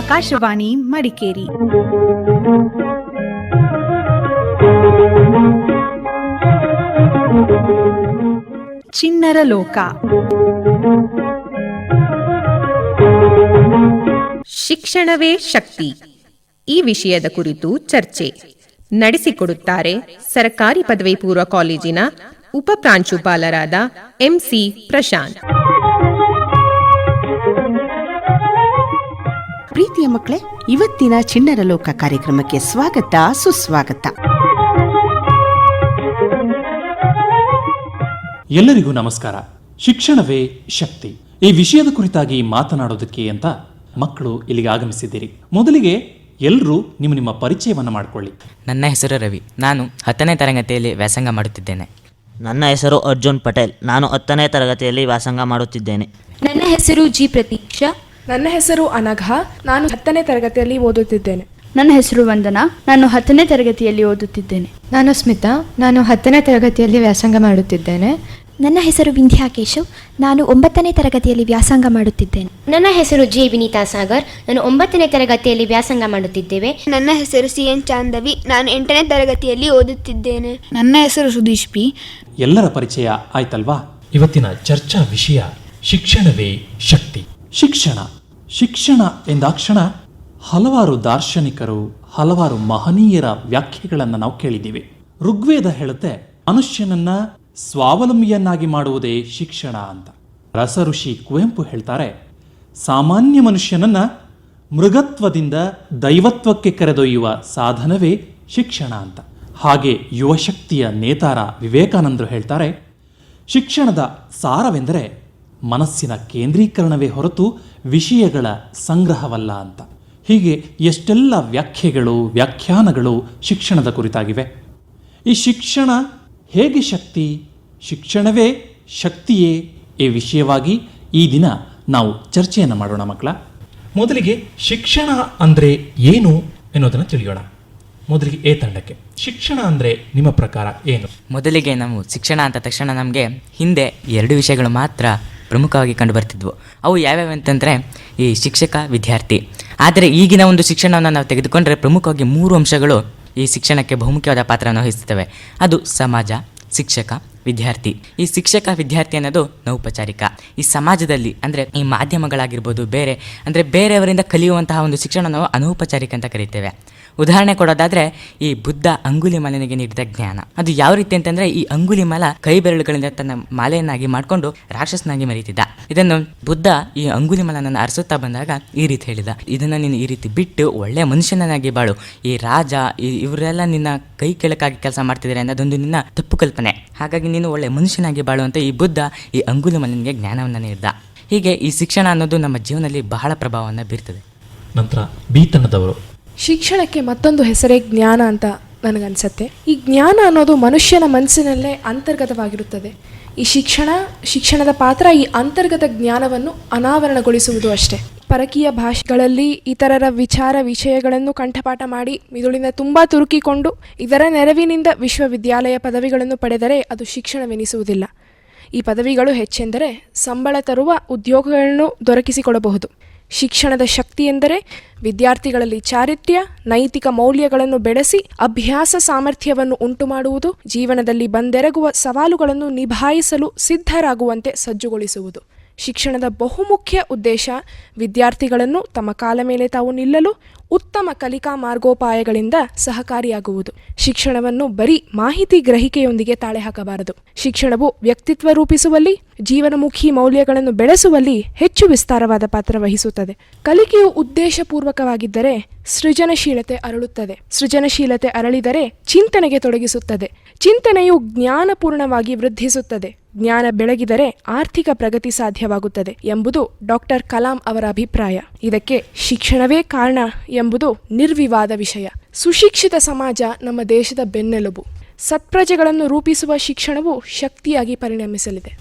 ಆಕಾಶವಾಣಿ ಮಡಿಕೇರಿ. ಚಿನ್ನರ ಲೋಕ. ಶಿಕ್ಷಣವೇ ಶಕ್ತಿ. ಈ ವಿಷಯದ ಕುರಿತು ಚರ್ಚೆ ನಡೆಸಿಕೊಡುತ್ತಾರೆ ಸರ್ಕಾರಿ ಪದವಿ ಪೂರ್ವ ಕಾಲೇಜಿನ ಉಪ ಪ್ರಾಂಶುಪಾಲರಾದ ಎಂಸಿ ಪ್ರಶಾಂತ್. ಪ್ರೀತಿಯ ಮಕ್ಕಳೇ ಇವತ್ತಿನ ಚಿಣ್ಣರ ಲೋಕ ಕಾರ್ಯಕ್ರಮಕ್ಕೆ ಸ್ವಾಗತ ಸುಸ್ವಾಗತ. ಎಲ್ಲರಿಗೂ ನಮಸ್ಕಾರ. ಶಿಕ್ಷಣವೇ ಶಕ್ತಿ. ಈ ವಿಷಯದ ಕುರಿತಾಗಿ ಮಾತನಾಡೋದಕ್ಕೆ ಅಂತ ಮಕ್ಕಳು ಇಲ್ಲಿಗೆ ಆಗಮಿಸಿದ್ದೀರಿ. ಮೊದಲಿಗೆ ಎಲ್ಲರೂ ನಿಮ್ಮ ನಿಮ್ಮ ಪರಿಚಯವನ್ನು ಮಾಡಿಕೊಳ್ಳಿ. ನನ್ನ ಹೆಸರು ರವಿ. ನಾನು ಹತ್ತನೇ ತರಗತಿಯಲ್ಲಿ ವ್ಯಾಸಂಗ ಮಾಡುತ್ತಿದ್ದೇನೆ. ನನ್ನ ಹೆಸರು ಅರ್ಜುನ್ ಪಟೇಲ್. ನಾನು ಹತ್ತನೇ ತರಗತಿಯಲ್ಲಿ ವ್ಯಾಸಂಗ ಮಾಡುತ್ತಿದ್ದೇನೆ. ನನ್ನ ಹೆಸರು ಜಿ ಪ್ರತೀಕ್ಷಾ. ನನ್ನ ಹೆಸರು ಅನಘ. ನಾನು ಹತ್ತನೇ ತರಗತಿಯಲ್ಲಿ ಓದುತ್ತಿದ್ದೇನೆ. ನನ್ನ ಹೆಸರು ವಂದನಾ. ನಾನು ಹತ್ತನೇ ತರಗತಿಯಲ್ಲಿ ಓದುತ್ತಿದ್ದೇನೆ. ನಾನು ಸ್ಮಿತಾ. ನಾನು ಹತ್ತನೇ ತರಗತಿಯಲ್ಲಿ ವ್ಯಾಸಂಗ ಮಾಡುತ್ತಿದ್ದೇನೆ. ನನ್ನ ಹೆಸರು ವಿಂಧ್ಯಾ ಕೇಶವ್ ನಾನು ಒಂಬತ್ತನೇ ತರಗತಿಯಲ್ಲಿ ವ್ಯಾಸಂಗ ಮಾಡುತ್ತಿದ್ದೇನೆ. ನನ್ನ ಹೆಸರು ಜೆ ವಿನೀತಾ ಸಾಗರ್. ನಾನು ಒಂಬತ್ತನೇ ತರಗತಿಯಲ್ಲಿ ವ್ಯಾಸಂಗ ಮಾಡುತ್ತಿದ್ದೇವೆ. ನನ್ನ ಹೆಸರು ಸಿ ಎನ್ ಚಾಂದವಿ. ನಾನು ಎಂಟನೇ ತರಗತಿಯಲ್ಲಿ ಓದುತ್ತಿದ್ದೇನೆ. ನನ್ನ ಹೆಸರು ಸುದೀಶ್ ಪಿ. ಎಲ್ಲರ ಪರಿಚಯ ಆಯ್ತಲ್ವಾ? ಇವತ್ತಿನ ಚರ್ಚಾ ವಿಷಯ ಶಿಕ್ಷಣವೇ ಶಕ್ತಿ. ಶಿಕ್ಷಣ. ಶಿಕ್ಷಣ ಎಂದಾಕ್ಷಣ ಹಲವಾರು ದಾರ್ಶನಿಕರು, ಹಲವಾರು ಮಹನೀಯರ ವ್ಯಾಖ್ಯೆಗಳನ್ನು ನಾವು ಕೇಳಿದ್ದೀವಿ. ಋಗ್ವೇದ ಹೇಳುತ್ತೆ, ಮನುಷ್ಯನನ್ನ ಸ್ವಾವಲಂಬಿಯನ್ನಾಗಿ ಮಾಡುವುದೇ ಶಿಕ್ಷಣ ಅಂತ. ರಸ ಋಷಿ ಕುವೆಂಪು ಹೇಳ್ತಾರೆ, ಸಾಮಾನ್ಯ ಮನುಷ್ಯನನ್ನ ಮೃಗತ್ವದಿಂದ ದೈವತ್ವಕ್ಕೆ ಕರೆದೊಯ್ಯುವ ಸಾಧನವೇ ಶಿಕ್ಷಣ ಅಂತ. ಹಾಗೆ ಯುವಶಕ್ತಿಯ ನೇತಾರ ವಿವೇಕಾನಂದರು ಹೇಳ್ತಾರೆ, ಶಿಕ್ಷಣದ ಸಾರವೆಂದರೆ ಮನಸ್ಸಿನ ಕೇಂದ್ರೀಕರಣವೇ ಹೊರತು ವಿಷಯಗಳ ಸಂಗ್ರಹವಲ್ಲ ಅಂತ. ಹೀಗೆ ಎಷ್ಟೆಲ್ಲ ವ್ಯಾಖ್ಯೆಗಳು, ವ್ಯಾಖ್ಯಾನಗಳು ಶಿಕ್ಷಣದ ಕುರಿತಾಗಿವೆ. ಈ ಶಿಕ್ಷಣ ಹೇಗೆ ಶಕ್ತಿ? ಶಿಕ್ಷಣವೇ ಶಕ್ತಿಯೇ? ಈ ವಿಷಯವಾಗಿ ಈ ದಿನ ನಾವು ಚರ್ಚೆಯನ್ನು ಮಾಡೋಣ ಮಕ್ಕಳ. ಮೊದಲಿಗೆ ಶಿಕ್ಷಣ ಅಂದರೆ ಏನು ಎನ್ನುವುದನ್ನು ತಿಳಿಯೋಣ. ಮೊದಲಿಗೆ ಎ ತಂಡಕ್ಕೆ. ಶಿಕ್ಷಣ ಅಂದರೆ ನಿಮ್ಮ ಪ್ರಕಾರ ಏನು? ಮೊದಲಿಗೆ ನಾವು ಶಿಕ್ಷಣ ಅಂತ ತಕ್ಷಣ ನಮಗೆ ಹಿಂದೆ ಎರಡು ವಿಷಯಗಳು ಮಾತ್ರ ಪ್ರಮುಖವಾಗಿ ಕಂಡುಬರ್ತಿದ್ವು. ಅವು ಯಾವ್ಯಾವ ಅಂತಂದರೆ ಈ ಶಿಕ್ಷಕ, ವಿದ್ಯಾರ್ಥಿ. ಆದರೆ ಈಗಿನ ಒಂದು ಶಿಕ್ಷಣವನ್ನು ನಾವು ತೆಗೆದುಕೊಂಡರೆ ಪ್ರಮುಖವಾಗಿ ಮೂರು ಅಂಶಗಳು ಈ ಶಿಕ್ಷಣಕ್ಕೆ ಬಹುಮುಖ್ಯವಾದ ಪಾತ್ರವನ್ನು ವಹಿಸುತ್ತವೆ. ಅದು ಸಮಾಜ, ಶಿಕ್ಷಕ ವಿದ್ಯಾರ್ಥಿ. ಈ ಶಿಕ್ಷಕ ವಿದ್ಯಾರ್ಥಿ ಅನ್ನೋದು ನೌಪಚಾರಿಕ. ಈ ಸಮಾಜದಲ್ಲಿ ಅಂದರೆ ಈ ಮಾಧ್ಯಮಗಳಾಗಿರ್ಬೋದು ಬೇರೆ, ಅಂದರೆ ಬೇರೆಯವರಿಂದ ಕಲಿಯುವಂತಹ ಒಂದು ಶಿಕ್ಷಣ ನಾವು ಅನೌಪಚಾರಿಕ ಅಂತ ಕರಿತೇವೆ. ಉದಾಹರಣೆ ಕೊಡೋದಾದ್ರೆ ಈ ಬುದ್ಧ ಅಂಗುಲಿ ಮಾಲನಿಗೆ ನೀಡಿದ ಜ್ಞಾನ. ಅದು ಯಾವ ರೀತಿ ಅಂತಂದ್ರೆ ಈ ಅಂಗುಲಿ ಮಾಲ ಕೈ ಬೆರಳುಗಳಿಂದ ತನ್ನ ಮಾಲೆಯನ್ನಾಗಿ ಮಾಡಿಕೊಂಡು ರಾಕ್ಷಸನಾಗಿ ಮರೀತಿದ್ದ. ಇದನ್ನು ಬುದ್ಧ ಈ ಅಂಗುಲಿ ಮಾಲನನ್ನು ಅರಸುತ್ತಾ ಬಂದಾಗ ಈ ರೀತಿ ಹೇಳಿದ. ಇದನ್ನು ನೀನು ಈ ರೀತಿ ಬಿಟ್ಟು ಒಳ್ಳೆಯ ಮನುಷ್ಯನನ್ನಾಗಿ ಬಾಳು. ಈ ರಾಜ ಇವರೆಲ್ಲ ನಿನ್ನ ಕೈ ಕೆಳಕಾಗಿ ಕೆಲಸ ಮಾಡ್ತಿದ್ದಾರೆ ಅನ್ನೋದೊಂದು ನಿನ್ನ ತಪ್ಪು ಕಲ್ಪನೆ. ಹಾಗಾಗಿ ನೀನು ಒಳ್ಳೆ ಮನುಷ್ಯನಾಗಿ ಬಾಳು ಅಂತ ಈ ಬುದ್ಧ ಈ ಅಂಗುಲಮನಿಗೆ ಜ್ಞಾನವನ್ನು ನೀಡಿದ. ಹೀಗೆ ಈ ಶಿಕ್ಷಣ ಅನ್ನೋದು ನಮ್ಮ ಜೀವನದಲ್ಲಿ ಬಹಳ ಪ್ರಭಾವವನ್ನು ಬೀರ್ತದೆ. ನಂತರ ಬೀತನದವರು. ಶಿಕ್ಷಣಕ್ಕೆ ಮತ್ತೊಂದು ಹೆಸರೇ ಜ್ಞಾನ ಅಂತ ನನಗನ್ಸತ್ತೆ. ಈ ಜ್ಞಾನ ಅನ್ನೋದು ಮನುಷ್ಯನ ಮನಸ್ಸಿನಲ್ಲೇ ಅಂತರ್ಗತವಾಗಿರುತ್ತದೆ. ಈ ಶಿಕ್ಷಣ ಶಿಕ್ಷಣದ ಪಾತ್ರ ಈ ಅಂತರ್ಗತ ಜ್ಞಾನವನ್ನು ಅನಾವರಣಗೊಳಿಸುವುದು ಅಷ್ಟೇ. ಪರಕೀಯ ಭಾಷೆಗಳಲ್ಲಿ ಇತರರ ವಿಚಾರ ವಿಷಯಗಳನ್ನು ಕಂಠಪಾಠ ಮಾಡಿ ಮಿದುಳಿನ ತುಂಬ ತುರುಕಿಕೊಂಡು ಇದರ ನೆರವಿನಿಂದ ವಿಶ್ವವಿದ್ಯಾಲಯ ಪದವಿಗಳನ್ನು ಪಡೆದರೆ ಅದು ಶಿಕ್ಷಣವೆನಿಸುವುದಿಲ್ಲ. ಈ ಪದವಿಗಳು ಹೆಚ್ಚೆಂದರೆ ಸಂಬಳ ತರುವ ಉದ್ಯೋಗಗಳನ್ನು ದೊರಕಿಸಿಕೊಡಬಹುದು. ಶಿಕ್ಷಣದ ಶಕ್ತಿ ಎಂದರೆ ವಿದ್ಯಾರ್ಥಿಗಳಲ್ಲಿ ಚಾರಿತ್ರ್ಯ, ನೈತಿಕ ಮೌಲ್ಯಗಳನ್ನು ಬೆಳೆಸಿ ಅಭ್ಯಾಸ ಸಾಮರ್ಥ್ಯವನ್ನು ಉಂಟುಮಾಡುವುದು, ಜೀವನದಲ್ಲಿ ಬಂದೆರಗುವ ಸವಾಲುಗಳನ್ನು ನಿಭಾಯಿಸಲು ಸಿದ್ಧರಾಗುವಂತೆ ಸಜ್ಜುಗೊಳಿಸುವುದು. ಶಿಕ್ಷಣದ ಬಹುಮುಖ್ಯ ಉದ್ದೇಶ ವಿದ್ಯಾರ್ಥಿಗಳನ್ನು ತಮ್ಮ ಕಾಲ ಮೇಲೆ ತಾವು ನಿಲ್ಲಲು ಉತ್ತಮ ಕಲಿಕಾ ಮಾರ್ಗೋಪಾಯಗಳಿಂದ ಸಹಕಾರಿಯಾಗುವುದು. ಶಿಕ್ಷಣವನ್ನು ಬರೀ ಮಾಹಿತಿ ಗ್ರಹಿಕೆಯೊಂದಿಗೆ ತಾಳೆ ಹಾಕಬಾರದು. ಶಿಕ್ಷಣವು ವ್ಯಕ್ತಿತ್ವ ರೂಪಿಸುವಲ್ಲಿ, ಜೀವನಮುಖಿ ಮೌಲ್ಯಗಳನ್ನು ಬೆಳೆಸುವಲ್ಲಿ ಹೆಚ್ಚು ವಿಸ್ತಾರವಾದ ಪಾತ್ರ ವಹಿಸುತ್ತದೆ. ಕಲಿಕೆಯು ಉದ್ದೇಶಪೂರ್ವಕವಾಗಿದ್ದರೆ ಸೃಜನಶೀಲತೆ ಅರಳುತ್ತದೆ. ಸೃಜನಶೀಲತೆ ಅರಳಿದರೆ ಚಿಂತನೆಗೆ ತೊಡಗಿಸುತ್ತದೆ. ಚಿಂತನೆಯು ಜ್ಞಾನಪೂರ್ಣವಾಗಿ ವೃದ್ಧಿಸುತ್ತದೆ. ಜ್ಞಾನ ಬೆಳಗಿದರೆ ಆರ್ಥಿಕ ಪ್ರಗತಿ ಸಾಧ್ಯವಾಗುತ್ತದೆ ಎಂಬುದು ಡಾಕ್ಟರ್ ಕಲಾಂ ಅವರ ಅಭಿಪ್ರಾಯ. ಇದಕ್ಕೆ ಶಿಕ್ಷಣವೇ ಕಾರಣ ಎಂಬುದು ನಿರ್ವಿವಾದ ವಿಷಯ. ಸುಶಿಕ್ಷಿತ ಸಮಾಜ ನಮ್ಮ ದೇಶದ ಬೆನ್ನೆಲುಬು. ಸತ್ಪ್ರಜೆಗಳನ್ನು ರೂಪಿಸುವ ಶಿಕ್ಷಣವು ಶಕ್ತಿಯಾಗಿ ಪರಿಣಮಿಸಲಿದೆ.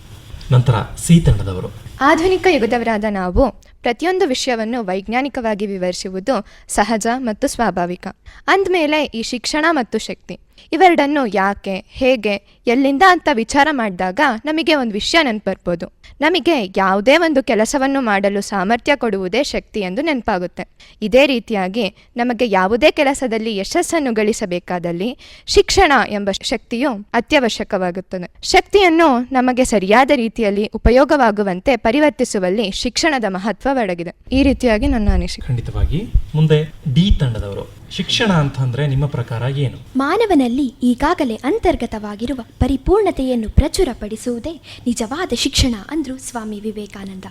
ನಂತರ ಸಿ ತಂಡದವರು. ಆಧುನಿಕ ಯುಗದವರಾದ ನಾವು ಪ್ರತಿಯೊಂದು ವಿಷಯವನ್ನು ವೈಜ್ಞಾನಿಕವಾಗಿ ವಿವರಿಸುವುದು ಸಹಜ ಮತ್ತು ಸ್ವಾಭಾವಿಕ. ಅಂದಮೇಲೆ ಈ ಶಿಕ್ಷಣ ಮತ್ತು ಶಕ್ತಿ. ಇವೆರಡನ್ನು ಯಾಕೆ, ಹೇಗೆ, ಎಲ್ಲಿಂದ ಅಂತ ವಿಚಾರ ಮಾಡಿದಾಗ ನಮಗೆ ಒಂದು ವಿಷಯ ನೆನಪು ಬರ್ಬೋದು. ನಮಗೆ ಯಾವುದೇ ಒಂದು ಕೆಲಸವನ್ನು ಮಾಡಲು ಸಾಮರ್ಥ್ಯ ಕೊಡುವುದೇ ಶಕ್ತಿ ಎಂದು ನೆನಪಾಗುತ್ತೆ. ಇದೇ ರೀತಿಯಾಗಿ ನಮಗೆ ಯಾವುದೇ ಕೆಲಸದಲ್ಲಿ ಯಶಸ್ಸನ್ನು ಗಳಿಸಬೇಕಾದಲ್ಲಿ ಶಿಕ್ಷಣ ಎಂಬ ಶಕ್ತಿಯು ಅತ್ಯವಶ್ಯಕವಾಗುತ್ತದೆ. ಶಕ್ತಿಯನ್ನು ನಮಗೆ ಸರಿಯಾದ ರೀತಿಯಲ್ಲಿ ಉಪಯೋಗವಾಗುವಂತೆ ಪರಿವರ್ತಿಸುವಲ್ಲಿ ಶಿಕ್ಷಣದ ಮಹತ್ವ ಒಡಗಿದೆ ಈ ರೀತಿಯಾಗಿ ನನ್ನ ಅನಿಸಿಕೆ. ಖಂಡಿತವಾಗಿ. ಮುಂದೆ ಡಿ ತಂಡದವರು. ಶಿಕ್ಷಣ ಅಂತಂದ್ರೆ ನಿಮ್ಮ ಪ್ರಕಾರ ಏನು? ಮಾನವನಲ್ಲಿ ಈಗಾಗಲೇ ಅಂತರ್ಗತವಾಗಿರುವ ಪರಿಪೂರ್ಣತೆಯನ್ನು ಪ್ರಚುರಪಡಿಸುವುದೇ ನಿಜವಾದ ಶಿಕ್ಷಣ ಅಂದ್ರು ಸ್ವಾಮಿ ವಿವೇಕಾನಂದ.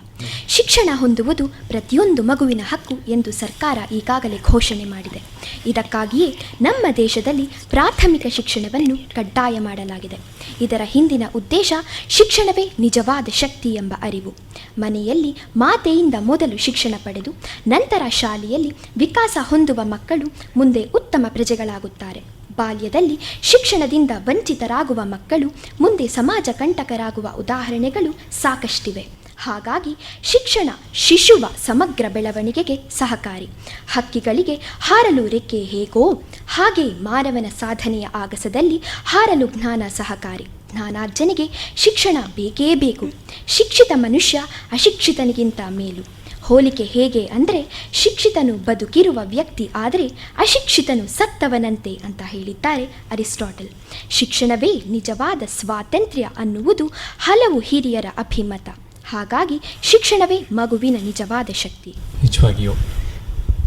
ಶಿಕ್ಷಣ ಹೊಂದುವುದು ಪ್ರತಿಯೊಂದು ಮಗುವಿನ ಹಕ್ಕು ಎಂದು ಸರ್ಕಾರ ಈಗಾಗಲೇ ಘೋಷಣೆ ಮಾಡಿದೆ. ಇದಕ್ಕಾಗಿಯೇ ನಮ್ಮ ದೇಶದಲ್ಲಿ ಪ್ರಾಥಮಿಕ ಶಿಕ್ಷಣವನ್ನು ಕಡ್ಡಾಯ ಮಾಡಲಾಗಿದೆ. ಇದರ ಹಿಂದಿನ ಉದ್ದೇಶ ಶಿಕ್ಷಣವೇ ನಿಜವಾದ ಶಕ್ತಿ ಎಂಬ ಅರಿವು. ಮನೆಯಲ್ಲಿ ಮಾತೆಯಿಂದ ಮೊದಲು ಶಿಕ್ಷಣ ಪಡೆದು ನಂತರ ಶಾಲೆಯಲ್ಲಿ ವಿಕಾಸ ಹೊಂದುವ ಮಕ್ಕಳು ಮುಂದೆ ಉತ್ತಮ ಪ್ರಜೆಗಳಾಗುತ್ತಾರೆ. ಬಾಲ್ಯದಲ್ಲಿ ಶಿಕ್ಷಣದಿಂದ ವಂಚಿತರಾಗುವ ಮಕ್ಕಳು ಮುಂದೆ ಸಮಾಜ ಕಂಟಕರಾಗುವ ಉದಾಹರಣೆಗಳು ಸಾಕಷ್ಟಿವೆ. ಹಾಗಾಗಿ ಶಿಕ್ಷಣ ಶಿಶುವ ಸಮಗ್ರ ಬೆಳವಣಿಗೆಗೆ ಸಹಕಾರಿ. ಹಕ್ಕಿಗಳಿಗೆ ಹಾರಲು ರೆಕ್ಕೆ ಹೇಗೋ, ಹಾಗೆ ಮಾನವನ ಸಾಧನೆಯ ಆಗಸದಲ್ಲಿ ಹಾರಲು ಜ್ಞಾನ ಸಹಕಾರಿ. ಜ್ಞಾನಾರ್ಜನೆಗೆ ಶಿಕ್ಷಣ ಬೇಕೇ ಬೇಕು. ಶಿಕ್ಷಿತ ಮನುಷ್ಯ ಅಶಿಕ್ಷಿತನಿಗಿಂತ ಮೇಲು. ಹೋಲಿಕೆ ಹೇಗೆ ಅಂದರೆ ಶಿಕ್ಷಿತನು ಬದುಕಿರುವ ವ್ಯಕ್ತಿ ಆದರೆ ಅಶಿಕ್ಷಿತನು ಸತ್ತವನಂತೆ ಅಂತ ಹೇಳಿದ್ದಾರೆ ಅರಿಸ್ಟಾಟಲ್. ಶಿಕ್ಷಣವೇ ನಿಜವಾದ ಸ್ವಾತಂತ್ರ್ಯ ಅನ್ನುವುದು ಹಲವು ಹಿರಿಯರ ಅಭಿಮತ. ಹಾಗಾಗಿ ಶಿಕ್ಷಣವೇ ಮಗುವಿನ ನಿಜವಾದ ಶಕ್ತಿ. ನಿಜವಾಗಿಯೋ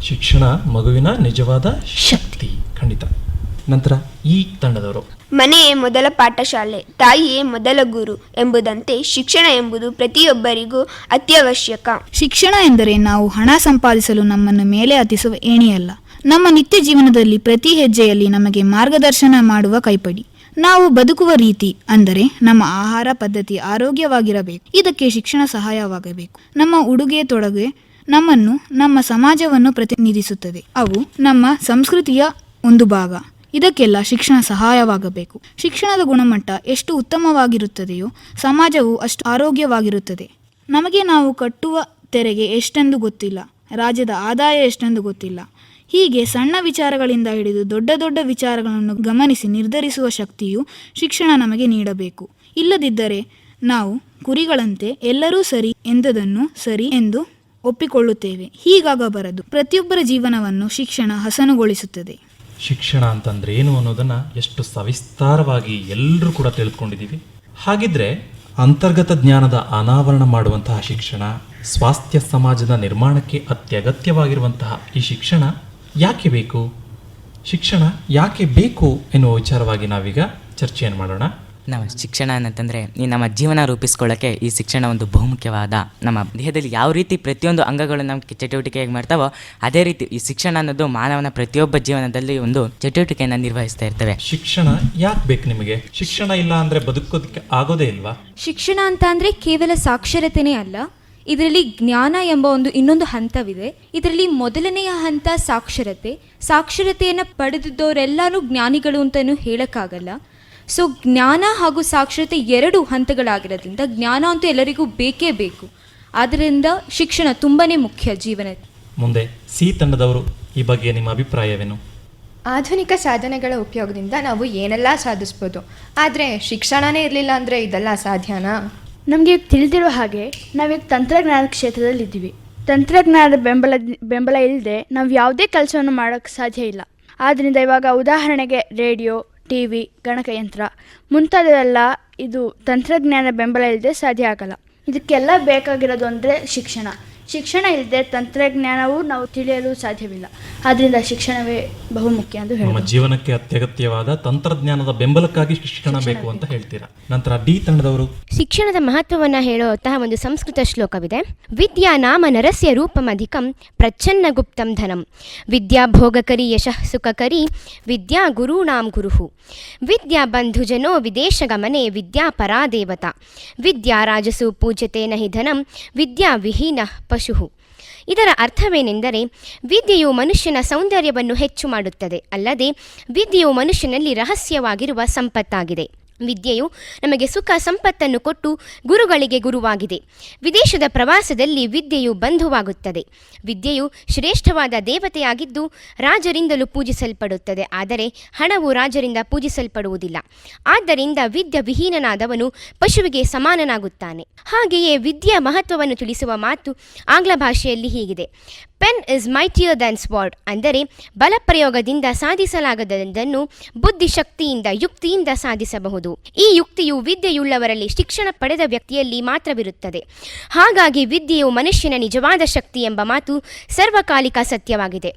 ಶಿಕ್ಷಣ ಮಗುವಿನ ನಿಜವಾದ ಶಕ್ತಿ. ಖಂಡಿತ. ನಂತರ ಈ ತಂಡದವರು. ಮನೆಯೇ ಮೊದಲ ಪಾಠಶಾಲೆ ತಾಯಿಯೇ ಮೊದಲ ಗುರು ಎಂಬುದಂತೆ ಶಿಕ್ಷಣ ಎಂಬುದು ಪ್ರತಿಯೊಬ್ಬರಿಗೂ ಅತ್ಯವಶ್ಯಕ. ಶಿಕ್ಷಣ ಎಂದರೆ ನಾವು ಹಣ ಸಂಪಾದಿಸಲು ನಮ್ಮನ್ನು ಮೇಲೆ ಹತ್ತಿಸುವ ಏಣಿಯಲ್ಲ. ನಮ್ಮ ನಿತ್ಯ ಜೀವನದಲ್ಲಿ ಪ್ರತಿ ಹೆಜ್ಜೆಯಲ್ಲಿ ನಮಗೆ ಮಾರ್ಗದರ್ಶನ ಮಾಡುವ ಕೈಪಡಿ. ನಾವು ಬದುಕುವ ರೀತಿ ಅಂದರೆ ನಮ್ಮ ಆಹಾರ ಪದ್ಧತಿ ಆರೋಗ್ಯವಾಗಿರಬೇಕು. ಇದಕ್ಕೆ ಶಿಕ್ಷಣ ಸಹಾಯವಾಗಬೇಕು. ನಮ್ಮ ಉಡುಗೆ ತೊಡುಗೆ ನಮ್ಮನ್ನು ನಮ್ಮ ಸಮಾಜವನ್ನು ಪ್ರತಿನಿಧಿಸುತ್ತದೆ. ಅವು ನಮ್ಮ ಸಂಸ್ಕೃತಿಯ ಒಂದು ಭಾಗ. ಇದಕ್ಕೆಲ್ಲ ಶಿಕ್ಷಣ ಸಹಾಯವಾಗಬೇಕು. ಶಿಕ್ಷಣದ ಗುಣಮಟ್ಟ ಎಷ್ಟು ಉತ್ತಮವಾಗಿರುತ್ತದೆಯೋ ಸಮಾಜವು ಅಷ್ಟು ಆರೋಗ್ಯವಾಗಿರುತ್ತದೆ. ನಮಗೆ ನಾವು ಕಟ್ಟುವ ತೆರೆಗೆ ಎಷ್ಟೆಂದು ಗೊತ್ತಿಲ್ಲ, ರಾಜ್ಯದ ಆದಾಯ ಎಷ್ಟೆಂದು ಗೊತ್ತಿಲ್ಲ. ಹೀಗೆ ಸಣ್ಣ ವಿಚಾರಗಳಿಂದ ಹಿಡಿದು ದೊಡ್ಡ ದೊಡ್ಡ ವಿಚಾರಗಳನ್ನು ಗಮನಿಸಿ ನಿರ್ಧರಿಸುವ ಶಕ್ತಿಯು ಶಿಕ್ಷಣ ನಮಗೆ ನೀಡಬೇಕು. ಇಲ್ಲದಿದ್ದರೆ ನಾವು ಕುರಿಗಳಂತೆ ಎಲ್ಲರೂ ಸರಿ ಎಂದದನ್ನು ಸರಿ ಎಂದು ಒಪ್ಪಿಕೊಳ್ಳುತ್ತೇವೆ. ಹೀಗಾಗಬಾರದು. ಪ್ರತಿಯೊಬ್ಬರ ಜೀವನವನ್ನು ಶಿಕ್ಷಣ ಹಸನುಗೊಳಿಸುತ್ತದೆ. ಶಿಕ್ಷಣ ಅಂತಂದ್ರೆ ಏನು ಅನ್ನೋದನ್ನ ಎಷ್ಟು ಸವಿಸ್ತಾರವಾಗಿ ಎಲ್ಲರೂ ಕೂಡ ತಿಳಿದುಕೊಂಡಿದ್ದೀವಿ ಹಾಗಿದ್ರೆ ಅಂತರ್ಗತ ಜ್ಞಾನದ ಅನಾವರಣ ಮಾಡುವಂತಹ ಶಿಕ್ಷಣ, ಸ್ವಾಸ್ಥ್ಯ ಸಮಾಜದ ನಿರ್ಮಾಣಕ್ಕೆ ಅತ್ಯಗತ್ಯವಾಗಿರುವಂತಹ ಈ ಶಿಕ್ಷಣ ಯಾಕೆ ಬೇಕು? ಶಿಕ್ಷಣ ಯಾಕೆ ಬೇಕು ಎನ್ನುವ ವಿಚಾರವಾಗಿ ನಾವೀಗ ಚರ್ಚೆಯನ್ನು ಮಾಡೋಣ. ನಾವು ಶಿಕ್ಷಣ ಅಂತಂದರೆ ಈ ನಮ್ಮ ಜೀವನ ರೂಪಿಸ್ಕೊಳ್ಳೋಕ್ಕೆ ಈ ಶಿಕ್ಷಣ ಒಂದು ಬಹುಮುಖ್ಯವಾದ ನಮ್ಮ ದೇಹದಲ್ಲಿ ಯಾವ ರೀತಿ ಪ್ರತಿಯೊಂದು ಅಂಗಗಳು ನಮ್ಮ ಚಟುವಟಿಕೆಯಾಗಿ ಮಾಡ್ತಾವೋ ಅದೇ ರೀತಿ ಈ ಶಿಕ್ಷಣ ಅನ್ನೋದು ಮಾನವನ ಪ್ರತಿಯೊಬ್ಬ ಜೀವನದಲ್ಲಿ ಒಂದು ಚಟುವಟಿಕೆಯನ್ನು ನಿರ್ವಹಿಸ್ತಾ ಇರ್ತವೆ. ಶಿಕ್ಷಣ ಯಾಕೆ ಬೇಕು ನಿಮಗೆ? ಶಿಕ್ಷಣ ಇಲ್ಲ ಅಂದ್ರೆ ಬದುಕೋದಕ್ಕೆ ಆಗೋದೇ ಇಲ್ವಾ? ಶಿಕ್ಷಣ ಅಂತ ಅಂದರೆ ಕೇವಲ ಸಾಕ್ಷರತೆನೇ ಅಲ್ಲ ಇದರಲ್ಲಿ ಜ್ಞಾನ ಎಂಬ ಒಂದು ಇನ್ನೊಂದು ಹಂತವಿದೆ. ಇದರಲ್ಲಿ ಮೊದಲನೆಯ ಹಂತ ಸಾಕ್ಷರತೆ. ಸಾಕ್ಷರತೆಯನ್ನು ಪಡೆದಿದ್ದವರೆಲ್ಲರೂ ಜ್ಞಾನಿಗಳು ಅಂತಲೂ ಹೇಳೋಕ್ಕಾಗಲ್ಲ. ಸೊ ಜ್ಞಾನ ಹಾಗೂ ಸಾಕ್ಷರತೆ ಎರಡು ಹಂತಗಳಾಗಿರೋದ್ರಿಂದ ಜ್ಞಾನ ಅಂತೂ ಎಲ್ಲರಿಗೂ ಬೇಕೇ ಬೇಕು. ಆದ್ದರಿಂದ ಶಿಕ್ಷಣ ತುಂಬಾ ಮುಖ್ಯ ಜೀವನ. ಮುಂದೆ ಸಿ ತಂಡದವರು ಈ ಬಗ್ಗೆ ನಿಮ್ಮ ಅಭಿಪ್ರಾಯವೇನು? ಆಧುನಿಕ ಸಾಧನೆಗಳ ಉಪಯೋಗದಿಂದ ನಾವು ಏನೆಲ್ಲ ಸಾಧಿಸ್ಬೋದು? ಆದರೆ ಶಿಕ್ಷಣನೇ ಇರಲಿಲ್ಲ ಅಂದರೆ ಇದೆಲ್ಲ ಸಾಧ್ಯನಾ ನಮಗೆ ತಿಳಿದಿರೋ ಹಾಗೆ ನಾವೀಗ ತಂತ್ರಜ್ಞಾನ ಕ್ಷೇತ್ರದಲ್ಲಿದ್ದೀವಿ ತಂತ್ರಜ್ಞಾನದ ಬೆಂಬಲ ಬೆಂಬಲ ಇಲ್ಲದೆ ನಾವು ಯಾವುದೇ ಕೆಲಸವನ್ನು ಮಾಡೋಕ್ಕೆ ಸಾಧ್ಯ ಇಲ್ಲ. ಆದ್ದರಿಂದ ಇವಾಗ ಉದಾಹರಣೆಗೆ ರೇಡಿಯೋ ಟಿ ವಿ ಗಣಕಯಂತ್ರ. ಮುಂತಾದವೆಲ್ಲ ಇದು ತಂತ್ರಜ್ಞಾನ ಬೆಂಬಲ ಇಲ್ಲದೆ ಸಾಧ್ಯ ಆಗಲ್ಲ. ಇದಕ್ಕೆಲ್ಲ ಬೇಕಾಗಿರೋದು ಅಂದರೆ ಶಿಕ್ಷಣ. ಶಿಕ್ಷಣ ಇಲ್ಲದೆ ತಂತ್ರಜ್ಞಾನವು ನಾವು ತಿಳಿಯಲು ಸಾಧ್ಯವಿಲ್ಲ. ಆದ್ದರಿಂದ ಶಿಕ್ಷಣವೇ ಬಹುಮುಖ್ಯ ಎಂದು ನಮ್ಮ ಹೇಳ್ಬೋದು ಜೀವನಕ್ಕೆ ಅತ್ಯಗತ್ಯವಾದ ತಂತ್ರಜ್ಞಾನದ ಬೆಂಬಲಕ್ಕಾಗಿ ಶಿಕ್ಷಣ ಬೇಕು ಅಂತ ಹೇಳ್ತೀರಾ? ನಂತರ ಡಿ ತಂಡದವರು. ಶಿಕ್ಷಣದ ಮಹತ್ವವನ್ನು ಹೇಳುವಂತಹ ಒಂದು ಸಂಸ್ಕೃತ ಶ್ಲೋಕವಿದೆ. ವಿದ್ಯಾ ನಾಮ ನರಸ್ಯ ರೂಪಮಧಿಕಂ ಪ್ರಚ್ಛನ್ನ ಗುಪ್ತಂ ಧನಂ. ವಿದ್ಯಾ ಭೋಗಕರಿ ಯಶಃ ಸುಖಕರಿ ವಿದ್ಯಾ ಗುರುಣಾಂ ಗುರುಹು. ವಿದ್ಯಾ ಬಂಧುಜನೋ ವಿದೇಶಗಮನೆ ವಿದ್ಯಾ ಪರಾದೇವತಾ ವಿದ್ಯಾ ರಾಜಸು ಪೂಜ್ಯತೆ ನಹಿ ಧನಂ ವಿದ್ಯಾ ವಿಹೀನ ಪಶು ಇದರ ಅರ್ಥವೇನೆಂದರೆ ವಿದ್ಯೆಯು ಮನುಷ್ಯನ ಸೌಂದರ್ಯವನ್ನು ಹೆಚ್ಚು ಮಾಡುತ್ತದೆ ಅಲ್ಲದೆ ವಿದ್ಯೆಯು ಮನುಷ್ಯನಲ್ಲಿ ರಹಸ್ಯವಾಗಿರುವ ಸಂಪತ್ತಾಗಿದೆ. ವಿದ್ಯೆಯು ನಮಗೆ ಸುಖ ಸಂಪತ್ತನ್ನು ಕೊಟ್ಟು ಗುರುಗಳಿಗೆ ಗುರುವಾಗಿದೆ. ವಿದೇಶದ ಪ್ರವಾಸದಲ್ಲಿ ವಿದ್ಯೆಯು ಬಂಧುವಾಗುತ್ತದೆ. ವಿದ್ಯೆಯು ಶ್ರೇಷ್ಠವಾದ ದೇವತೆಯಾಗಿದ್ದು ರಾಜರಿಂದಲೂ ಪೂಜಿಸಲ್ಪಡುತ್ತದೆ. ಆದರೆ ಹಣವು ರಾಜರಿಂದ ಪೂಜಿಸಲ್ಪಡುವುದಿಲ್ಲ. ಆದ್ದರಿಂದ ವಿದ್ಯೆ ವಿಹೀನನಾದವನು ಪಶುವಿಗೆ ಸಮಾನನಾಗುತ್ತಾನೆ. ಹಾಗೆಯೇ ವಿದ್ಯೆಯ ಮಹತ್ವವನ್ನು ತಿಳಿಸುವ ಮಾತು ಆಂಗ್ಲ ಭಾಷೆಯಲ್ಲಿ ಹೀಗಿದೆ. Pen is mightier than sword ಅಂದರೆ ಬಲಪ್ರಯೋಗದಿಂದ ಸಾಧಿಸಲಾಗದದನ್ನು ಬುದ್ಧಿಶಕ್ತಿಯಿಂದ, ಯುಕ್ತಿಯಿಂದ ಸಾಧಿಸಬಹುದು. ಈ ಯುಕ್ತಿಯು ವಿದ್ಯೆಯುಳ್ಳವರಲ್ಲಿ ಶಿಕ್ಷಣ ಪಡೆದ ವ್ಯಕ್ತಿಯಲ್ಲಿ ಮಾತ್ರವಿರುತ್ತದೆ. ಹಾಗಾಗಿ ವಿದ್ಯೆಯು ಮನುಷ್ಯನ ನಿಜವಾದ ಶಕ್ತಿ ಎಂಬ ಮಾತು ಸರ್ವಕಾಲಿಕ ಸತ್ಯವಾಗಿದೆ.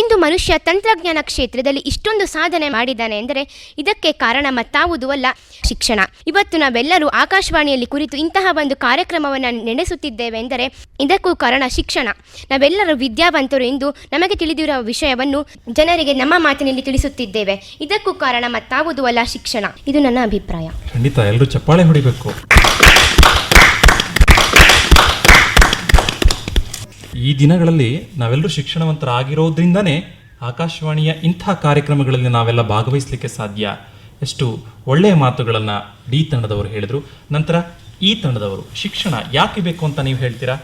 ಇಂದು ಮನುಷ್ಯ ತಂತ್ರಜ್ಞಾನ ಕ್ಷೇತ್ರದಲ್ಲಿ ಇಷ್ಟೊಂದು ಸಾಧನೆ ಮಾಡಿದ್ದಾನೆ ಎಂದರೆ ಇದಕ್ಕೆ ಕಾರಣ ಮತ್ತಾವುದೂ ಅಲ್ಲ, ಶಿಕ್ಷಣ. ಇವತ್ತು ನಾವೆಲ್ಲರೂ ಆಕಾಶವಾಣಿಯಲ್ಲಿ ಕುರಿತು ಇಂತಹ ಒಂದು ಕಾರ್ಯಕ್ರಮವನ್ನು ನಡೆಸುತ್ತಿದ್ದೇವೆ ಎಂದರೆ ಇದಕ್ಕೂ ಕಾರಣ ಶಿಕ್ಷಣ. ನಾವೆಲ್ಲರೂ ವಿದ್ಯಾವಂತರು ಎಂದು ನಮಗೆ ತಿಳಿದಿರುವ ವಿಷಯವನ್ನು ಜನರಿಗೆ ನಮ್ಮ ಮಾತಿನಲ್ಲಿ ತಿಳಿಸುತ್ತಿದ್ದೇವೆ. ಇದಕ್ಕೂ ಕಾರಣ ಮತ್ತಾವುದು ಅಲ್ಲ ಶಿಕ್ಷಣ. ಇದು ನನ್ನ ಅಭಿಪ್ರಾಯ. ಖಂಡಿತ ಎಲ್ಲರೂ ಚಪ್ಪಾಳೆ ಹೊಡಿಬೇಕು. ಈ ದಿನಗಳಲ್ಲಿ ನಾವೆಲ್ಲರೂ ಶಿಕ್ಷಣವಂತರಾಗಿರೋದ್ರಿಂದನೇ ಆಕಾಶವಾಣಿಯ ಇಂಥ ಕಾರ್ಯಕ್ರಮಗಳಲ್ಲಿ ನಾವೆಲ್ಲ ಭಾಗವಹಿಸಲಿಕ್ಕೆ ಸಾಧ್ಯ. ಎಷ್ಟು ಒಳ್ಳೆಯ ಮಾತುಗಳನ್ನು ಡಿ ತಂಡದವರು ಹೇಳಿದರು. ನಂತರ ಈ ತಂಡದವರು, ಶಿಕ್ಷಣ ಯಾಕೆ ಬೇಕು ಅಂತ ನೀವು ಹೇಳ್ತೀರಾ?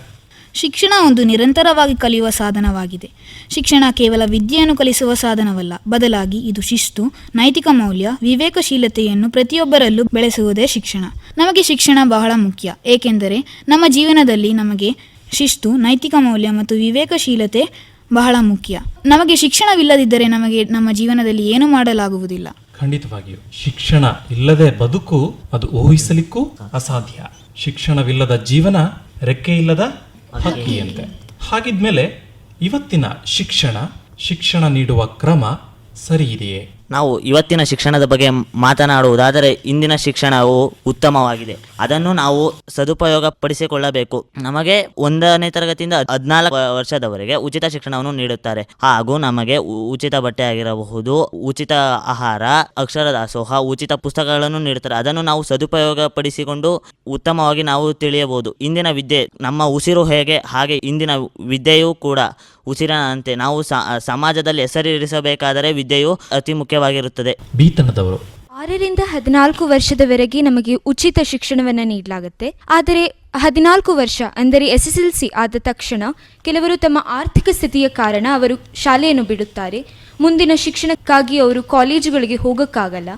ಶಿಕ್ಷಣ ಒಂದು ನಿರಂತರವಾಗಿ ಕಲಿಯುವ ಸಾಧನವಾಗಿದೆ. ಶಿಕ್ಷಣ ಕೇವಲ ವಿದ್ಯೆಯನ್ನು ಕಲಿಸುವ ಸಾಧನವಲ್ಲ, ಬದಲಾಗಿ ಇದು ಶಿಸ್ತು, ನೈತಿಕ ಮೌಲ್ಯ, ವಿವೇಕಶೀಲತೆಯನ್ನು ಪ್ರತಿಯೊಬ್ಬರಲ್ಲೂ ಬೆಳೆಸುವುದೇ ಶಿಕ್ಷಣ. ನಮಗೆ ಶಿಕ್ಷಣ ಬಹಳ ಮುಖ್ಯ, ಏಕೆಂದರೆ ನಮ್ಮ ಜೀವನದಲ್ಲಿ ನಮಗೆ ಶಿಸ್ತು, ನೈತಿಕ ಮೌಲ್ಯ ಮತ್ತು ವಿವೇಕಶೀಲತೆ ಬಹಳ ಮುಖ್ಯ. ನಮಗೆ ಶಿಕ್ಷಣವಿಲ್ಲದಿದ್ದರೆ ನಮಗೆ ನಮ್ಮ ಜೀವನದಲ್ಲಿ ಏನು ಮಾಡಲಾಗುವುದಿಲ್ಲ. ಖಂಡಿತವಾಗಿಯೂ, ಶಿಕ್ಷಣ ಇಲ್ಲದೆ ಬದುಕು ಅದು ಊಹಿಸಲಿಕ್ಕೂ ಅಸಾಧ್ಯ. ಶಿಕ್ಷಣವಿಲ್ಲದ ಜೀವನ ರೆಕ್ಕೆ ಇಲ್ಲದ ಹಕ್ಕಿಯಂತೆ. ಹಾಗಿದ್ಮೇಲೆ ಇವತ್ತಿನ ಶಿಕ್ಷಣ ಶಿಕ್ಷಣ ನೀಡುವ ಕ್ರಮ ಸರಿ ಇದೆಯೇ? ನಾವು ಇವತ್ತಿನ ಶಿಕ್ಷಣದ ಬಗ್ಗೆ ಮಾತನಾಡುವುದಾದರೆ ಇಂದಿನ ಶಿಕ್ಷಣವು ಉತ್ತಮವಾಗಿದೆ. ಅದನ್ನು ನಾವು ಸದುಪಯೋಗ ಪಡಿಸಿಕೊಳ್ಳಬೇಕು ನಮಗೆ ಒಂದನೇ ತರಗತಿಯಿಂದ ಹದಿನಾಲ್ಕು ವರ್ಷದವರೆಗೆ ಉಚಿತ ಶಿಕ್ಷಣವನ್ನು ನೀಡುತ್ತಾರೆ. ಹಾಗೂ ನಮಗೆ ಉಚಿತ ಬಟ್ಟೆ ಆಗಿರಬಹುದು, ಉಚಿತ ಆಹಾರ ಅಕ್ಷರ ದಾಸೋಹ ಉಚಿತ ಪುಸ್ತಕಗಳನ್ನು ನೀಡುತ್ತಾರೆ. ಅದನ್ನು ನಾವು ಸದುಪಯೋಗ ಪಡಿಸಿಕೊಂಡು ಉತ್ತಮವಾಗಿ ನಾವು ತಿಳಿಯಬಹುದು. ಇಂದಿನ ವಿದ್ಯೆ ನಮ್ಮ ಉಸಿರು ಹೇಗೆ, ಹಾಗೆ ಇಂದಿನ ವಿದ್ಯೆಯೂ ಕೂಡ ಉಸಿರಿನಂತೆ. ನಾವು ಸಮಾಜದಲ್ಲಿ ಹೆಸರಿರಿಸಬೇಕಾದರೆ ವಿದ್ಯೆಯು ಅತಿ ಮುಖ್ಯವಾಗಿರುತ್ತದೆ ಬೀತನದವರು. ಆರರಿಂದ ಹದಿನಾಲ್ಕು ವರ್ಷದವರೆಗೆ ನಮಗೆ ಉಚಿತ ಶಿಕ್ಷಣವನ್ನು ನೀಡಲಾಗುತ್ತೆ. ಆದರೆ ಹದಿನಾಲ್ಕು ವರ್ಷ ಅಂದರೆ ಎಸ್ ಎಸ್ ಎಲ್ ಸಿ ಆದ ತಕ್ಷಣ ಕೆಲವರು ತಮ್ಮ ಆರ್ಥಿಕ ಸ್ಥಿತಿಯ ಕಾರಣ ಅವರು ಶಾಲೆಯನ್ನು ಬಿಡುತ್ತಾರೆ. ಮುಂದಿನ ಶಿಕ್ಷಣಕ್ಕಾಗಿ ಅವರು ಕಾಲೇಜುಗಳಿಗೆ ಹೋಗೋಕ್ಕಾಗಲ್ಲ.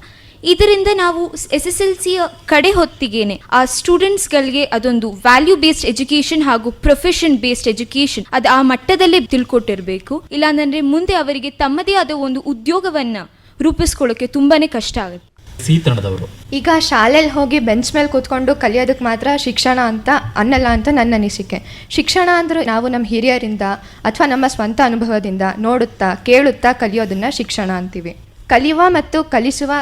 ಇದರಿಂದ ನಾವು ಎಸ್ ಎಸ್ ಎಲ್ ಸಿಯ ಕಡೆ ಹೊತ್ತಿಗೇನೆ ಆ ಸ್ಟೂಡೆಂಟ್ಸ್ಗಳಿಗೆ ಅದೊಂದು ವ್ಯಾಲ್ಯೂ ಬೇಸ್ಡ್ ಎಜುಕೇಷನ್ ಹಾಗೂ ಪ್ರೊಫೆಷನ್ ಬೇಸ್ಡ್ ಎಜುಕೇಶನ್ ಅದು ಆ ಮಟ್ಟದಲ್ಲೇ ತಿಳ್ಕೊಟ್ಟಿರಬೇಕು. ಇಲ್ಲಾಂದ್ರೆ ಮುಂದೆ ಅವರಿಗೆ ತಮ್ಮದೇ ಆದ ಒಂದು ಉದ್ಯೋಗವನ್ನ ರೂಪಿಸ್ಕೊಳ್ಳೋಕೆ ತುಂಬಾನೇ ಕಷ್ಟ ಆಗುತ್ತೆ. ಈಗ ಶಾಲೆಯಲ್ಲಿ ಹೋಗಿ ಬೆಂಚ್ ಮೇಲೆ ಕೂತ್ಕೊಂಡು ಕಲಿಯೋದಕ್ಕೆ ಮಾತ್ರ ಶಿಕ್ಷಣ ಅಂತ ಅನ್ನಲ್ಲ ಅಂತ ನನ್ನ ಅನಿಸಿಕೆ. ಶಿಕ್ಷಣ ಅಂದ್ರೆ ನಾವು ನಮ್ಮ ಹಿರಿಯರಿಂದ ಅಥವಾ ನಮ್ಮ ಸ್ವಂತ ಅನುಭವದಿಂದ ನೋಡುತ್ತಾ ಕೇಳುತ್ತಾ ಕಲಿಯೋದನ್ನ ಶಿಕ್ಷಣ ಅಂತೀವಿ. ಕಲಿಯುವ ಮತ್ತು ಕಲಿಸುವ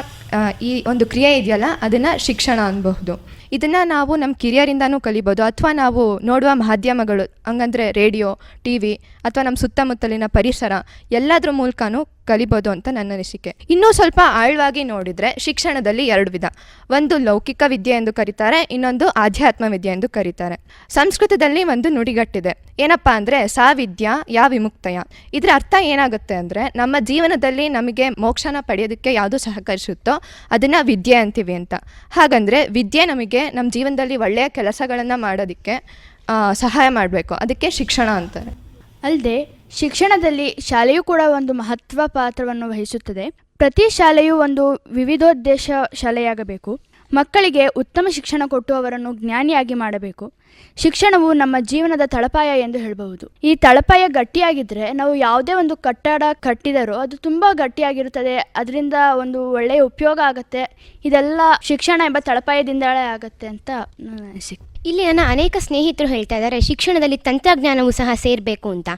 ಈ ಒಂದು ಕ್ರಿಯೆ ಇದೆಯಲ್ಲ ಅದನ್ನು ಶಿಕ್ಷಣ ಅನ್ಬಹುದು. ಇದನ್ನು ನಾವು ನಮ್ಮ ಕಿರಿಯರಿಂದನೂ ಕಲಿಬೋದು. ಅಥವಾ ನಾವು ನೋಡುವ ಮಾಧ್ಯಮಗಳು ಹಂಗಂದ್ರೆ ರೇಡಿಯೋ ಟಿ ವಿ ಅಥವಾ ನಮ್ಮ ಸುತ್ತಮುತ್ತಲಿನ ಪರಿಸರ ಎಲ್ಲದ್ರ ಮೂಲಕನೂ ಕಲಿಬೋದು ಅಂತ ನನ್ನ ಅನಿಸಿಕೆ. ಇನ್ನೂ ಸ್ವಲ್ಪ ಆಳವಾಗಿ ನೋಡಿದರೆ ಶಿಕ್ಷಣದಲ್ಲಿ ಎರಡು ವಿಧ. ಒಂದು ಲೌಕಿಕ ವಿದ್ಯೆ ಎಂದು ಕರೀತಾರೆ, ಇನ್ನೊಂದು ಆಧ್ಯಾತ್ಮ ವಿದ್ಯೆ ಎಂದು ಕರೀತಾರೆ. ಸಂಸ್ಕೃತದಲ್ಲಿ ಒಂದು ನುಡಿಗಟ್ಟಿದೆ. ಏನಪ್ಪ ಅಂದರೆ, ಸಾ ವಿದ್ಯಾ ಯಾ ವಿಮುಕ್ತಯ. ಇದರ ಅರ್ಥ ಏನಾಗುತ್ತೆ ಅಂದರೆ, ನಮ್ಮ ಜೀವನದಲ್ಲಿ ನಮಗೆ ಮೋಕ್ಷನ ಪಡೆಯೋದಕ್ಕೆ ಯಾವುದು ಸಹಕರಿಸುತ್ತೋ ಅದನ್ನು ವಿದ್ಯೆ ಅಂತೀವಿ ಅಂತ. ಹಾಗಂದರೆ, ವಿದ್ಯೆ ನಮಗೆ ನಮ್ಮ ಜೀವನದಲ್ಲಿ ಒಳ್ಳೆಯ ಕೆಲಸಗಳನ್ನು ಮಾಡೋದಕ್ಕೆ ಸಹಾಯ ಮಾಡಬೇಕು. ಅದಕ್ಕೆ ಶಿಕ್ಷಣ ಅಂತಾರೆ. ಅಲ್ಲದೆ ಶಿಕ್ಷಣದಲ್ಲಿ ಶಾಲೆಯು ಕೂಡ ಒಂದು ಮಹತ್ವ ಪಾತ್ರವನ್ನು ವಹಿಸುತ್ತದೆ. ಪ್ರತಿ ಶಾಲೆಯು ಒಂದು ವಿವಿಧೋದ್ದೇಶ ಶಾಲೆಯಾಗಬೇಕು. ಮಕ್ಕಳಿಗೆ ಉತ್ತಮ ಶಿಕ್ಷಣ ಕೊಟ್ಟು ಅವರನ್ನು ಜ್ಞಾನಿಯಾಗಿ ಮಾಡಬೇಕು. ಶಿಕ್ಷಣವು ನಮ್ಮ ಜೀವನದ ತಳಪಾಯ ಎಂದು ಹೇಳಬಹುದು. ಈ ತಳಪಾಯ ಗಟ್ಟಿಯಾಗಿದ್ದರೆ ನಾವು ಯಾವುದೇ ಒಂದು ಕಟ್ಟಡ ಕಟ್ಟಿದರೂ ಅದು ತುಂಬ ಗಟ್ಟಿಯಾಗಿರುತ್ತದೆ. ಅದರಿಂದ ಒಂದು ಒಳ್ಳೆಯ ಉಪಯೋಗ ಆಗುತ್ತೆ. ಇದೆಲ್ಲ ಶಿಕ್ಷಣ ಎಂಬ ತಳಪಾಯದಿಂದಲೇ ಆಗುತ್ತೆ ಅಂತ ಅನಿಸಿಕೆ. ಇಲ್ಲಿ ನನ್ನ ಅನೇಕ ಸ್ನೇಹಿತರು ಹೇಳ್ತಾ ಇದ್ದಾರೆ, ಶಿಕ್ಷಣದಲ್ಲಿ ತಂತ್ರಜ್ಞಾನವೂ ಸಹ ಸೇರಬೇಕು ಅಂತ.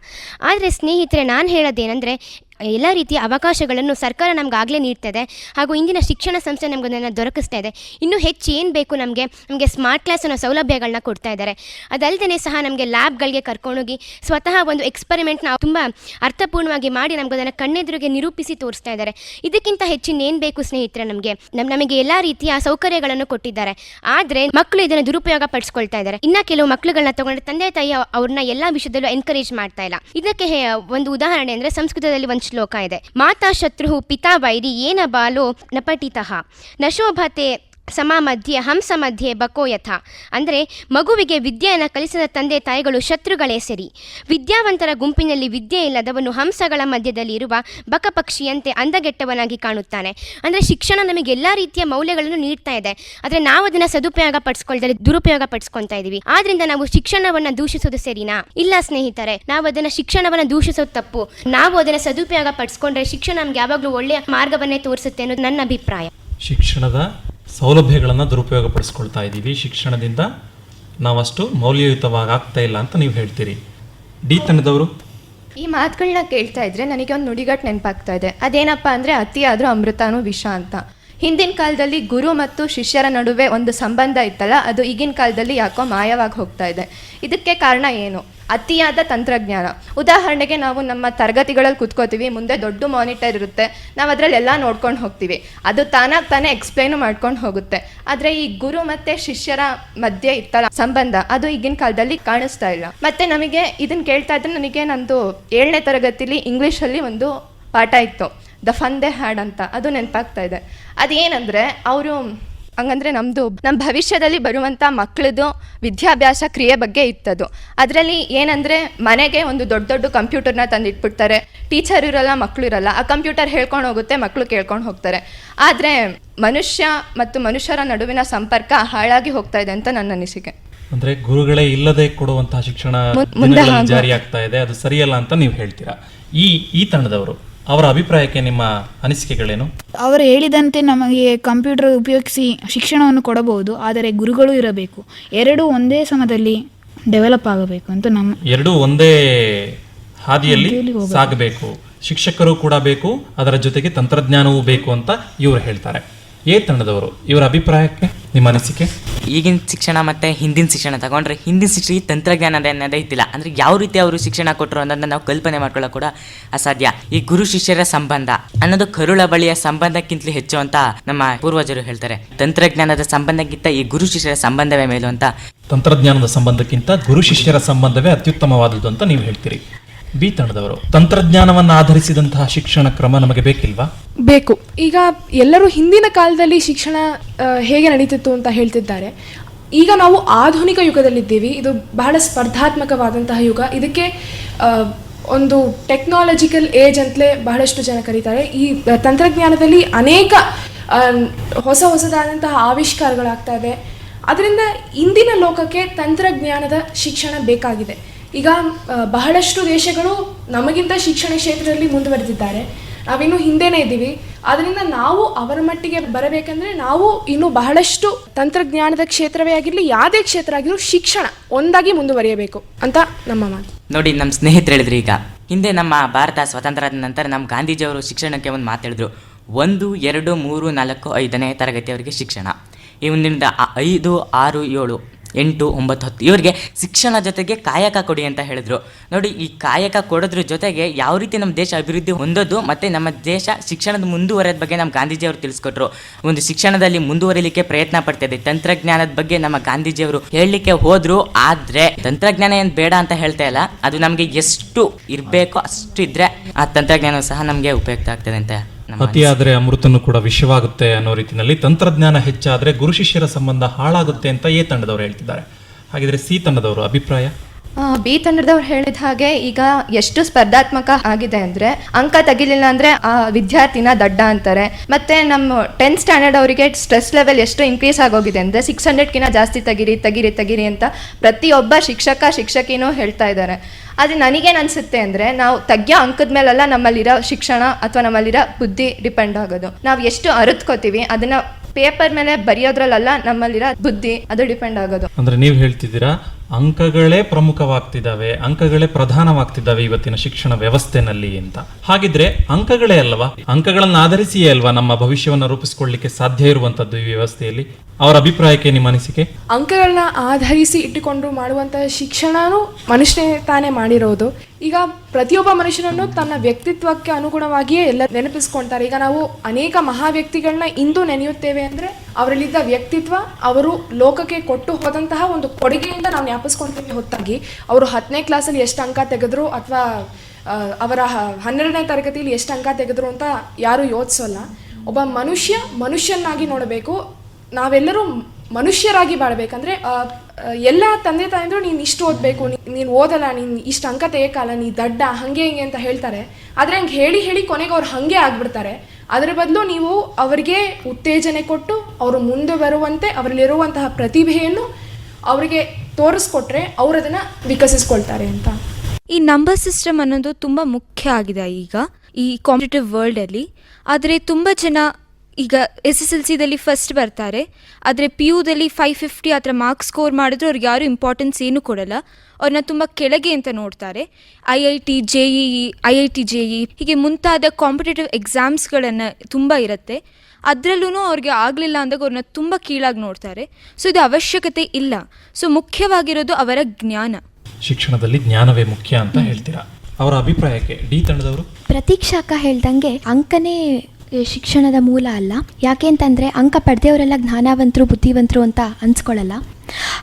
ಆದರೆ ಸ್ನೇಹಿತರೆ, ನಾನು ಹೇಳೋದೇನೆಂದರೆ ಎಲ್ಲ ರೀತಿಯ ಅವಕಾಶಗಳನ್ನು ಸರ್ಕಾರ ನಮ್ಗೆ ಆಗಲೇ ನೀಡ್ತದೆ. ಹಾಗೂ ಇಂದಿನ ಶಿಕ್ಷಣ ಸಂಸ್ಥೆ ನಮ್ಗೆ ಅದನ್ನು ದೊರಕಿಸ್ತಾ ಇದೆ. ಇನ್ನೂ ಹೆಚ್ಚು ಏನು ಬೇಕು ನಮಗೆ ನಮಗೆ ಸ್ಮಾರ್ಟ್ ಕ್ಲಾಸ್ ಅನ್ನೋ ಸೌಲಭ್ಯಗಳನ್ನ ಕೊಡ್ತಾ ಇದ್ದಾರೆ ಅದಲ್ಲದೆ ಸಹ ನಮಗೆ ಲ್ಯಾಬ್ಗಳಿಗೆ ಕರ್ಕೊಂಡೋಗಿ ಸ್ವತಃ ಒಂದು ಎಕ್ಸ್ಪರಿಮೆಂಟ್ನ ತುಂಬ ಅರ್ಥಪೂರ್ಣವಾಗಿ ಮಾಡಿ ನಮ್ಗೆ ಅದನ್ನು ಕಣ್ಣೆದುರಿಗೆ ನಿರೂಪಿಸಿ ತೋರಿಸ್ತಾ ಇದ್ದಾರೆ ಇದಕ್ಕಿಂತ ಹೆಚ್ಚಿನ ಏನು ಬೇಕು ಸ್ನೇಹಿತರೆ ನಮಗೆ? ನಮ್ಮ ನಮಗೆ ಎಲ್ಲ ರೀತಿಯ ಸೌಕರ್ಯಗಳನ್ನು ಕೊಟ್ಟಿದ್ದಾರೆ. ಆದರೆ ಮಕ್ಕಳು ಇದನ್ನು ದುರುಪಯೋಗ ಪಡಿಸ್ಕೊಳ್ತಾ ಇದ್ದಾರೆ ಇನ್ನ ಕೆಲವು ಮಕ್ಕಳುಗಳನ್ನ ತಗೊಂಡ್ರೆ ತಂದೆ ತಾಯಿ ಅವ್ರನ್ನ ಎಲ್ಲ ವಿಷಯದಲ್ಲೂ ಎನ್ಕರೇಜ್ ಮಾಡ್ತಾ ಇಲ್ಲ. ಇದಕ್ಕೆ ಒಂದು ಉದಾಹರಣೆ ಅಂದರೆ ಸಂಸ್ಕೃತದಲ್ಲಿ ಒಂದು ಶ್ಲೋಕ ಇದೆ. ಮಾತಾ ಶತ್ರು ಪಿತಾ ವೈರಿ ಏನ ಬಾಲೋ ನಪಟಿತಃ ನಶೋಭತೆ ಸಮ ಮಧ್ಯೆ ಹಂಸ ಮಧ್ಯೆ ಬಕೋ ಯಥ ಅಂದರೆ ಮಗುವಿಗೆ ವಿದ್ಯೆಯನ್ನು ಕಲಿಸಿದ ತಂದೆ ತಾಯಿಗಳು ಶತ್ರುಗಳೇ ಸರಿ. ವಿದ್ಯಾವಂತರ ಗುಂಪಿನಲ್ಲಿ ವಿದ್ಯೆ ಇಲ್ಲದವನು ಹಂಸಗಳ ಮಧ್ಯದಲ್ಲಿ ಇರುವ ಬಕಪಕ್ಷಿಯಂತೆ ಅಂದಗೆಟ್ಟವನಾಗಿ ಕಾಣುತ್ತಾನೆ. ಅಂದರೆ ಶಿಕ್ಷಣ ನಮಗೆ ಎಲ್ಲ ರೀತಿಯ ಮೌಲ್ಯಗಳನ್ನು ನೀಡ್ತಾ ಇದೆ. ಆದರೆ ನಾವು ಅದನ್ನು ಸದುಪಯೋಗ ಪಡಿಸ್ಕೊಳ್ದಲ್ಲಿ, ದುರುಪಯೋಗ ಪಡಿಸ್ಕೊತಾ ಇದ್ದೀವಿ ಆದ್ರಿಂದ ನಾವು ಶಿಕ್ಷಣವನ್ನು ದೂಷಿಸೋದು ಸರಿನಾ? ಇಲ್ಲ ಸ್ನೇಹಿತರೆ, ನಾವು ಅದನ್ನು ಶಿಕ್ಷಣವನ್ನು ದೂಷಿಸೋದು ತಪ್ಪು. ನಾವು ಅದನ್ನು ಸದುಪಯೋಗ ಪಡಿಸ್ಕೊಂಡ್ರೆ ಶಿಕ್ಷಣ ನಮ್ಗೆ ಯಾವಾಗಲೂ ಒಳ್ಳೆಯ ಮಾರ್ಗವನ್ನೇ ತೋರಿಸುತ್ತೆ ಅನ್ನೋದು ನನ್ನ ಅಭಿಪ್ರಾಯ. ಶಿಕ್ಷಣದ ಸೌಲಭ್ಯಗಳನ್ನು ದುರುಪಯೋಗ ಪಡಿಸ್ಕೊಳ್ತಾ ಇದ್ದೀವಿ. ಶಿಕ್ಷಣದಿಂದ ನಾವಷ್ಟು ಮೌಲ್ಯಯುತವಾಗಿ ಇಲ್ಲ ಅಂತ ನೀವು ಹೇಳ್ತೀರಿ. ಡಿ ತಂಡದವರು ಈ ಮಾತುಗಳನ್ನ ಕೇಳ್ತಾ ಇದ್ರೆ ನನಗೆ ಒಂದು ನುಡಿಗಟ್ಟು ನೆನಪಾಗ್ತಾ ಇದೆ. ಅದೇನಪ್ಪ ಅಂದರೆ ಅತಿಯಾದರೂ ಅಮೃತಾನು ವಿಷ ಅಂತ. ಹಿಂದಿನ ಕಾಲದಲ್ಲಿ ಗುರು ಮತ್ತು ಶಿಷ್ಯರ ನಡುವೆ ಒಂದು ಸಂಬಂಧ ಇತ್ತಲ್ಲ, ಅದು ಈಗಿನ ಕಾಲದಲ್ಲಿ ಯಾಕೋ ಮಾಯವಾಗಿ ಹೋಗ್ತಾ ಇದೆ. ಇದಕ್ಕೆ ಕಾರಣ ಏನು? ಅತಿಯಾದ ತಂತ್ರಜ್ಞಾನ. ಉದಾಹರಣೆಗೆ ನಾವು ನಮ್ಮ ತರಗತಿಗಳಲ್ಲಿ ಕುತ್ಕೋತೀವಿ, ಮುಂದೆ ದೊಡ್ಡ ಮಾನಿಟರ್ ಇರುತ್ತೆ, ನಾವು ಅದರಲ್ಲಿ ಎಲ್ಲ ನೋಡ್ಕೊಂಡು ಹೋಗ್ತೀವಿ. ಅದು ತಾನಾಗಿ ತಾನೇ ಎಕ್ಸ್ಪ್ಲೈನು ಮಾಡ್ಕೊಂಡು ಹೋಗುತ್ತೆ. ಆದರೆ ಈ ಗುರು ಮತ್ತು ಶಿಷ್ಯರ ಮಧ್ಯೆ ಇತ್ತಲ್ಲ ಸಂಬಂಧ, ಅದು ಈಗಿನ ಕಾಲದಲ್ಲಿ ಕಾಣಿಸ್ತಾ ಇಲ್ಲ. ಮತ್ತು ನಮಗೆ ಇದನ್ನು ಕೇಳ್ತಾ ಇದ್ರೆ ನನಗೆ ನಂದು ಏಳನೇ ತರಗತಿಲಿ ಇಂಗ್ಲೀಷಲ್ಲಿ ಒಂದು ಪಾಠ ಇತ್ತು. ದ ಫನ್ ದೆ ಹ್ಯಾಡ್ ಅಂತ ಅದು ನೆನಪಾಗ್ತಾ ಇದೆ. ಅದೇನಂದರೆ ಅವರು ಹಂಗಂದ್ರೆ ನಮ್ದು ನಮ್ಮ ಭವಿಷ್ಯದಲ್ಲಿ ಬರುವಂಥ ಮಕ್ಕಳದು ವಿದ್ಯಾಭ್ಯಾಸ ಕ್ರಿಯೆ ಬಗ್ಗೆ ಇತ್ತದು. ಅದರಲ್ಲಿ ಏನಂದ್ರೆ ಮನೆಗೆ ಒಂದು ದೊಡ್ಡ ದೊಡ್ಡ ಕಂಪ್ಯೂಟರ್ನ ತಂದಿಟ್ಬಿಡ್ತಾರೆ. ಟೀಚರ್ ಇರಲ್ಲ ಮಕ್ಕಳು ಇರಲ್ಲ. ಆ ಕಂಪ್ಯೂಟರ್ ಹೇಳ್ಕೊಂಡು ಹೋಗುತ್ತೆ ಮಕ್ಕಳು ಕೇಳ್ಕೊಂಡು ಹೋಗ್ತಾರೆ. ಆದರೆ ಮನುಷ್ಯ ಮತ್ತು ಮನುಷ್ಯರ ನಡುವಿನ ಸಂಪರ್ಕ ಹಾಳಾಗಿ ಹೋಗ್ತಾ ಇದೆ ಅಂತ ನನ್ನ ಅನಿಸಿಕೆ. ಅಂದ್ರೆ ಗುರುಗಳೇ ಇಲ್ಲದೆ ಕೊಡುವಂತಹ ಶಿಕ್ಷಣ ಜಾರಿ ಆಗ್ತಾ ಇದೆ. ಅದು ಸರಿಯಲ್ಲ ಅಂತ ನೀವು ಹೇಳ್ತೀರಾ? ಈ ಈ ತಂಡದವರು ಅವರ ಅಭಿಪ್ರಾಯಕ್ಕೆ ನಿಮ್ಮ ಅನಿಸಿಕೆಗಳೇನು? ಅವರು ಹೇಳಿದಂತೆ ನಮಗೆ ಕಂಪ್ಯೂಟರ್ ಉಪಯೋಗಿಸಿ ಶಿಕ್ಷಣವನ್ನು ಕೊಡಬಹುದು ಆದರೆ ಗುರುಗಳು ಇರಬೇಕು. ಎರಡೂ ಒಂದೇ ಸಮಯದಲ್ಲಿ ಡೆವಲಪ್ ಆಗಬೇಕು ಅಂತ ನಮ್ಮ ಎರಡೂ ಒಂದೇ ಹಾದಿಯಲ್ಲಿ ಸಾಗಬೇಕು. ಶಿಕ್ಷಕರು ಕೂಡ ಬೇಕು ಅದರ ಜೊತೆಗೆ ತಂತ್ರಜ್ಞಾನವೂ ಬೇಕು ಅಂತ ಇವರು ಹೇಳ್ತಾರೆ. ಎ ತಂಡದವರು? ಇವರ ಅಭಿಪ್ರಾಯಕ್ಕೆ ನಿಮ್ಮ ಅನಿಸಿಕೆ? ಈಗಿನ ಶಿಕ್ಷಣ ಮತ್ತು ಹಿಂದಿನ ಶಿಕ್ಷಣ ತಗೊಂಡ್ರೆ ಹಿಂದಿನ ಶಿಕ್ಷಣ ಈ ತಂತ್ರಜ್ಞಾನದ ಅನ್ನೋದೇ ಇದ್ದಿಲ್ಲ ಅಂದರೆ ಯಾವ ರೀತಿ ಅವರು ಶಿಕ್ಷಣ ಕೊಟ್ಟರು ಅನ್ನೋದನ್ನ ನಾವು ಕಲ್ಪನೆ ಮಾಡ್ಕೊಳ್ಳೋಕೆ ಕೂಡ ಅಸಾಧ್ಯ. ಈ ಗುರು ಶಿಷ್ಯರ ಸಂಬಂಧ ಅನ್ನೋದು ಕರುಳ ಬಳಿಯ ಸಂಬಂಧಕ್ಕಿಂತಲೂ ಹೆಚ್ಚು ಅಂತ ನಮ್ಮ ಪೂರ್ವಜರು ಹೇಳ್ತಾರೆ. ತಂತ್ರಜ್ಞಾನದ ಸಂಬಂಧಕ್ಕಿಂತ ಈ ಗುರು ಶಿಷ್ಯರ ಸಂಬಂಧವೇ ಮೇಲು ಅಂತ. ತಂತ್ರಜ್ಞಾನದ ಸಂಬಂಧಕ್ಕಿಂತ ಗುರು ಶಿಷ್ಯರ ಸಂಬಂಧವೇ ಅತ್ಯುತ್ತಮವಾದದ್ದು ಅಂತ ನೀವು ಹೇಳ್ತೀರಿ. ಬಿ ತಂಡದವರು. ತಂತ್ರಜ್ಞಾನವನ್ನು ಆಧರಿಸಿದಂತಹ ಶಿಕ್ಷಣ ಕ್ರಮ ನಮಗೆ ಬೇಕಿಲ್ವಾ? ಬೇಕು. ಈಗ ಎಲ್ಲರೂ ಹಿಂದಿನ ಕಾಲದಲ್ಲಿ ಶಿಕ್ಷಣ ಹೇಗೆ ನಡೀತಿತ್ತು ಅಂತ ಹೇಳ್ತಿದ್ದಾರೆ. ಈಗ ನಾವು ಆಧುನಿಕ ಯುಗದಲ್ಲಿದ್ದೀವಿ. ಇದು ಬಹಳ ಸ್ಪರ್ಧಾತ್ಮಕವಾದಂತಹ ಯುಗ. ಇದಕ್ಕೆ ಒಂದು ಟೆಕ್ನಾಲಜಿಕಲ್ ಏಜ್ ಅಂತಲೇ ಬಹಳಷ್ಟು ಜನ ಕರೀತಾರೆ. ಈ ತಂತ್ರಜ್ಞಾನದಲ್ಲಿ ಅನೇಕ ಹೊಸ ಹೊಸದಾದಂತಹ ಆವಿಷ್ಕಾರಗಳಾಗ್ತಾ ಇದೆ. ಅದರಿಂದ ಇಂದಿನ ಲೋಕಕ್ಕೆ ತಂತ್ರಜ್ಞಾನದ ಶಿಕ್ಷಣ ಬೇಕಾಗಿದೆ. ಈಗ ಬಹಳಷ್ಟು ದೇಶಗಳು ನಮಗಿಂತ ಶಿಕ್ಷಣ ಕ್ಷೇತ್ರದಲ್ಲಿ ಮುಂದುವರೆದಿದ್ದಾರೆ. ನಾವಿನ್ನೂ ಹಿಂದೆನೇ ಇದ್ದೀವಿ. ಅದರಿಂದ ನಾವು ಅವರ ಮಟ್ಟಿಗೆ ಬರಬೇಕಂದ್ರೆ ನಾವು ಇನ್ನು ಬಹಳಷ್ಟು ತಂತ್ರಜ್ಞಾನದ ಕ್ಷೇತ್ರವೇ ಆಗಿರಲಿ, ಯಾವುದೇ ಕ್ಷೇತ್ರ ಆಗಿರೋ ಶಿಕ್ಷಣ ಒಂದಾಗಿ ಮುಂದುವರಿಯಬೇಕು ಅಂತ ನಮ್ಮ ಮಾತು. ನೋಡಿ ನಮ್ಮ ಸ್ನೇಹಿತರು ಹೇಳಿದ್ರು ಈಗ. ಹಿಂದೆ ನಮ್ಮ ಭಾರತ ಸ್ವತಂತ್ರ ಆದ ನಂತರ ನಮ್ಮ ಗಾಂಧೀಜಿಯವರು ಶಿಕ್ಷಣಕ್ಕೆ ಒಂದು ಮಾತಾಡಿದ್ರು. ಒಂದು, ಎರಡು, ಮೂರು, ನಾಲ್ಕು, ಐದನೇ ತರಗತಿಯವರಿಗೆ ಶಿಕ್ಷಣ. ಆ ಐದು, ಆರು, ಏಳು. ಎಂಟು, ಒಂಬತ್ತು, ಹತ್ತು. ಇವರಿಗೆ ಶಿಕ್ಷಣ ಜೊತೆಗೆ ಕಾಯಕ ಕೊಡಿ ಅಂತ ಹೇಳಿದ್ರು. ನೋಡಿ, ಈ ಕಾಯಕ ಕೊಡೋದ್ರ ಜೊತೆಗೆ ಯಾವ ರೀತಿ ನಮ್ಮ ದೇಶ ಅಭಿವೃದ್ಧಿ ಹೊಂದೋದು ಮತ್ತು ನಮ್ಮ ದೇಶ ಶಿಕ್ಷಣದ ಮುಂದುವರೆದ ಬಗ್ಗೆ ನಮ್ಮ ಗಾಂಧೀಜಿಯವರು ತಿಳಿಸ್ಕೊಟ್ರು. ಒಂದು ಶಿಕ್ಷಣದಲ್ಲಿ ಮುಂದುವರಿಲಿಕ್ಕೆ ಪ್ರಯತ್ನ ಪಡ್ತಿದೆ. ತಂತ್ರಜ್ಞಾನದ ಬಗ್ಗೆ ನಮ್ಮ ಗಾಂಧೀಜಿಯವರು ಹೇಳಲಿಕ್ಕೆ ಹೋದ್ರು, ಆದರೆ ತಂತ್ರಜ್ಞಾನ ಏನು ಬೇಡ ಅಂತ ಹೇಳ್ತಾ ಇಲ್ಲ. ಅದು ನಮಗೆ ಎಷ್ಟು ಇರಬೇಕೋ ಅಷ್ಟು ಇದ್ದರೆ ಆ ತಂತ್ರಜ್ಞಾನ ಸಹ ನಮಗೆ ಉಪಯುಕ್ತ ಆಗ್ತದೆ ಅಂತ ಅತಿಯಾದರೆ ಅಮೃತನು ಕೂಡ ವಿಷವಾಗುತ್ತೆ ಅನ್ನೋ ರೀತಿಯಲ್ಲಿ ತಂತ್ರಜ್ಞಾನ ಹೆಚ್ಚಾದರೆ ಗುರು ಶಿಷ್ಯರ ಸಂಬಂಧ ಹಾಳಾಗುತ್ತೆ ಅಂತ ಎ ತಂಡದವರು ಹೇಳ್ತಿದ್ದಾರೆ. ಹಾಗಿದ್ರೆ ಸಿ ತಂಡದವರು ಅಭಿಪ್ರಾಯ? ಬಿ ತಂಡದವ್ರು ಹೇಳಿದ ಹಾಗೆ ಈಗ ಎಷ್ಟು ಸ್ಪರ್ಧಾತ್ಮಕ ಆಗಿದೆ ಅಂದ್ರೆ ಅಂಕ ತೆಗಿಲಿಲ್ಲ ಅಂದ್ರೆ ಆ ವಿದ್ಯಾರ್ಥಿನ ದಡ್ಡ ಅಂತಾರೆ. ಮತ್ತೆ ನಮ್ಮ ಟೆಂತ್ ಸ್ಟ್ಯಾಂಡರ್ಡ್ ಅವರಿಗೆ ಸ್ಟ್ರೆಸ್ ಲೆವೆಲ್ ಎಷ್ಟು ಇನ್ಕ್ರೀಸ್ ಆಗೋಗಿದೆ ಅಂದ್ರೆ ಸಿಕ್ಸ್ ಹಂಡ್ರೆಡ್ಕಿಂತ ಜಾಸ್ತಿ ತೆಗಿರಿ ತೆಗಿರಿ ತೆಗಿರಿ ಅಂತ ಪ್ರತಿಯೊಬ್ಬ ಶಿಕ್ಷಕ, ಶಿಕ್ಷಕಿನೂ ಹೇಳ್ತಾ ಇದ್ದಾರೆ. ಆದರೆ ನನಗೇನು ಅನಿಸುತ್ತೆ ಅಂದರೆ ನಾವು ತೆಗಿಯೋ ಅಂಕದ ಮೇಲೆಲ್ಲ ನಮ್ಮಲ್ಲಿರೋ ಶಿಕ್ಷಣ ಅಥವಾ ನಮ್ಮಲ್ಲಿರೋ ಬುದ್ಧಿ ಡಿಪೆಂಡ್ ಆಗೋದು. ನಾವು ಎಷ್ಟು ಅರಿತ್ಕೋತೀವಿ ಅದನ್ನು ಪೇಪರ್ ಮೇಲೆ ಬರೆಯೋದ್ರಲ್ಲೆಲ್ಲ ನಮ್ಮಲ್ಲಿರೋ ಬುದ್ಧಿ ಅದು ಡಿಪೆಂಡ್ ಆಗೋದು. ಅಂದ್ರೆ ನೀವು ಹೇಳ್ತಿದ್ದೀರಾ ಅಂಕಗಳೇ ಪ್ರಮುಖವಾಗ್ತಿದ್ದಾವೆ, ಅಂಕಗಳೇ ಪ್ರಧಾನವಾಗ್ತಿದ್ದಾವೆ ಇವತ್ತಿನ ಶಿಕ್ಷಣ ವ್ಯವಸ್ಥೆನಲ್ಲಿ ಅಂತ. ಹಾಗಿದ್ರೆ ಅಂಕಗಳೇ ಅಲ್ವಾ? ಅಂಕಗಳನ್ನ ಆಧರಿಸಿಯೇ ಅಲ್ವಾ ನಮ್ಮ ಭವಿಷ್ಯವನ್ನು ರೂಪಿಸಿಕೊಳ್ಳಿಕ್ಕೆ ಸಾಧ್ಯ ಇರುವಂತದ್ದು ಈ ವ್ಯವಸ್ಥೆಯಲ್ಲಿ? ಅವರ ಅಭಿಪ್ರಾಯಕ್ಕೆ ನಿಮ್ಮ ಅನಿಸಿಕೆ? ಅಂಕಗಳನ್ನ ಆಧರಿಸಿ ಇಟ್ಟುಕೊಂಡು ಮಾಡುವಂತಹ ಶಿಕ್ಷಣನೂ ಮನುಷ್ಯನೇ ತಾನೇ ಮಾಡಿರೋದು. ಈಗ ಪ್ರತಿಯೊಬ್ಬ ಮನುಷ್ಯನನ್ನು ತನ್ನ ವ್ಯಕ್ತಿತ್ವಕ್ಕೆ ಅನುಗುಣವಾಗಿಯೇ ಎಲ್ಲ ನೆನಪಿಸ್ಕೊಳ್ತಾರೆ ಈಗ ನಾವು ಅನೇಕ ಮಹಾ ವ್ಯಕ್ತಿಗಳನ್ನ ಇಂದು ನೆನೆಯುತ್ತೇವೆ ಅಂದರೆ ಅವರಲ್ಲಿದ್ದ ವ್ಯಕ್ತಿತ್ವ, ಅವರು ಲೋಕಕ್ಕೆ ಕೊಟ್ಟು ಹೋದಂತಹ ಒಂದು ಕೊಡುಗೆಯಿಂದ ನಾವು ಜ್ಞಾಪಿಸ್ಕೊಳ್ತೇವೆ ಹೊತ್ತಾಗಿ ಅವರು ಹತ್ತನೇ ಕ್ಲಾಸಲ್ಲಿ ಎಷ್ಟು ಅಂಕ ತೆಗೆದ್ರು ಅಥವಾ ಅವರ ಹನ್ನೆರಡನೇ ತರಗತಿಯಲ್ಲಿ ಎಷ್ಟು ಅಂಕ ತೆಗೆದ್ರು ಅಂತ ಯಾರು ಯೋಚಿಸೋಲ್ಲ. ಒಬ್ಬ ಮನುಷ್ಯ ಮನುಷ್ಯನಾಗಿ ನೋಡಬೇಕು. ನಾವೆಲ್ಲರೂ ಮನುಷ್ಯರಾಗಿ ಬಾಳ್ಬೇಕಂದ್ರೆ ಎಲ್ಲ ತಂದೆ ತಾಯಂದ್ರು ನೀನು ಇಷ್ಟು ಓದಬೇಕು ನೀನು ಓದಲ್ಲ, ನೀನು ಇಷ್ಟು ಅಂಕ ತೆಗೆಯಕ್ಕಲ್ಲ ನೀ ದಡ್ಡ, ಹಾಗೆ ಹಿಂಗೆ ಅಂತ ಹೇಳ್ತಾರೆ. ಆದರೆ ಹಂಗೆ ಹೇಳಿ ಹೇಳಿ ಕೊನೆಗೆ ಅವ್ರು ಹಾಗೆ ಆಗ್ಬಿಡ್ತಾರೆ. ಅದರ ಬದಲು ನೀವು ಅವರಿಗೆ ಉತ್ತೇಜನೆ ಕೊಟ್ಟು, ಅವರು ಮುಂದೆ ಬರುವಂತೆ, ಅವರಲ್ಲಿರುವಂತಹ ಪ್ರತಿಭೆಯನ್ನು ಅವರಿಗೆ ತೋರಿಸ್ಕೊಟ್ರೆ ಅವರು ಅದನ್ನು ವಿಕಸಿಸ್ಕೊಳ್ತಾರೆ ಅಂತ. ಈ ನಂಬರ್ ಸಿಸ್ಟಮ್ ಅನ್ನೋದು ತುಂಬ ಮುಖ್ಯ ಆಗಿದೆ ಈಗ, ಈ ಕಾಂಪಿಟೇಟಿವ್ ವರ್ಲ್ಡಲ್ಲಿ ಆದರೆ ತುಂಬ ಜನ ಈಗ ಎಸ್ ಎಸ್ ಎಲ್ ಸಿದಲ್ಲಿ ಫಸ್ಟ್ ಬರ್ತಾರೆ. ಆದರೆ ಪಿ ಯುದಲ್ಲಿ ಫೈವ್ ಫಿಫ್ಟಿ ಆ ಥರ ಮಾರ್ಕ್ಸ್ ಸ್ಕೋರ್ ಮಾಡಿದ್ರೆ ಅವ್ರಿಗೆ ಯಾರು ಇಂಪಾರ್ಟೆನ್ಸ್ ಏನೂ ಕೊಡಲ್ಲ. ಅವ್ರನ್ನ ತುಂಬ ಕೆಳಗೆ ಅಂತ ನೋಡ್ತಾರೆ. I I T J E I I T J E ಹೀಗೆ ಮುಂತಾದ ಕಾಂಪಿಟೇಟಿವ್ ಎಕ್ಸಾಮ್ಸ್ಗಳನ್ನು ತುಂಬ ಇರುತ್ತೆ. ಅದರಲ್ಲೂ ಅವ್ರಿಗೆ ಆಗಲಿಲ್ಲ ಅಂದಾಗ ಅವ್ರನ್ನ ತುಂಬ ಕೀಳಾಗಿ ನೋಡ್ತಾರೆ. ಸೊ ಇದು ಅವಶ್ಯಕತೆ ಇಲ್ಲ. ಸೊ ಮುಖ್ಯವಾಗಿರೋದು ಅವರ ಜ್ಞಾನ. ಶಿಕ್ಷಣದಲ್ಲಿ ಜ್ಞಾನವೇ ಮುಖ್ಯ ಅಂತ ಹೇಳ್ತೀರಾ? ಅವರ ಅಭಿಪ್ರಾಯಕ್ಕೆ ಡಿ ತಂಡದವರು? ಪ್ರತೀಕ್ಷಾಕ ಹೇಳ್ದಂಗೆ ಅಂಕನೇ ಶಿಕ್ಷಣದ ಮೂಲ ಅಲ್ಲ. ಯಾಕೆ ಅಂತಂದರೆ ಅಂಕ ಪಡೆದವರೆಲ್ಲ ಜ್ಞಾನವಂತರು ಬುದ್ಧಿವಂತರು ಅಂತ ಅನ್ಸ್ಕೊಳ್ಳಲ್ಲ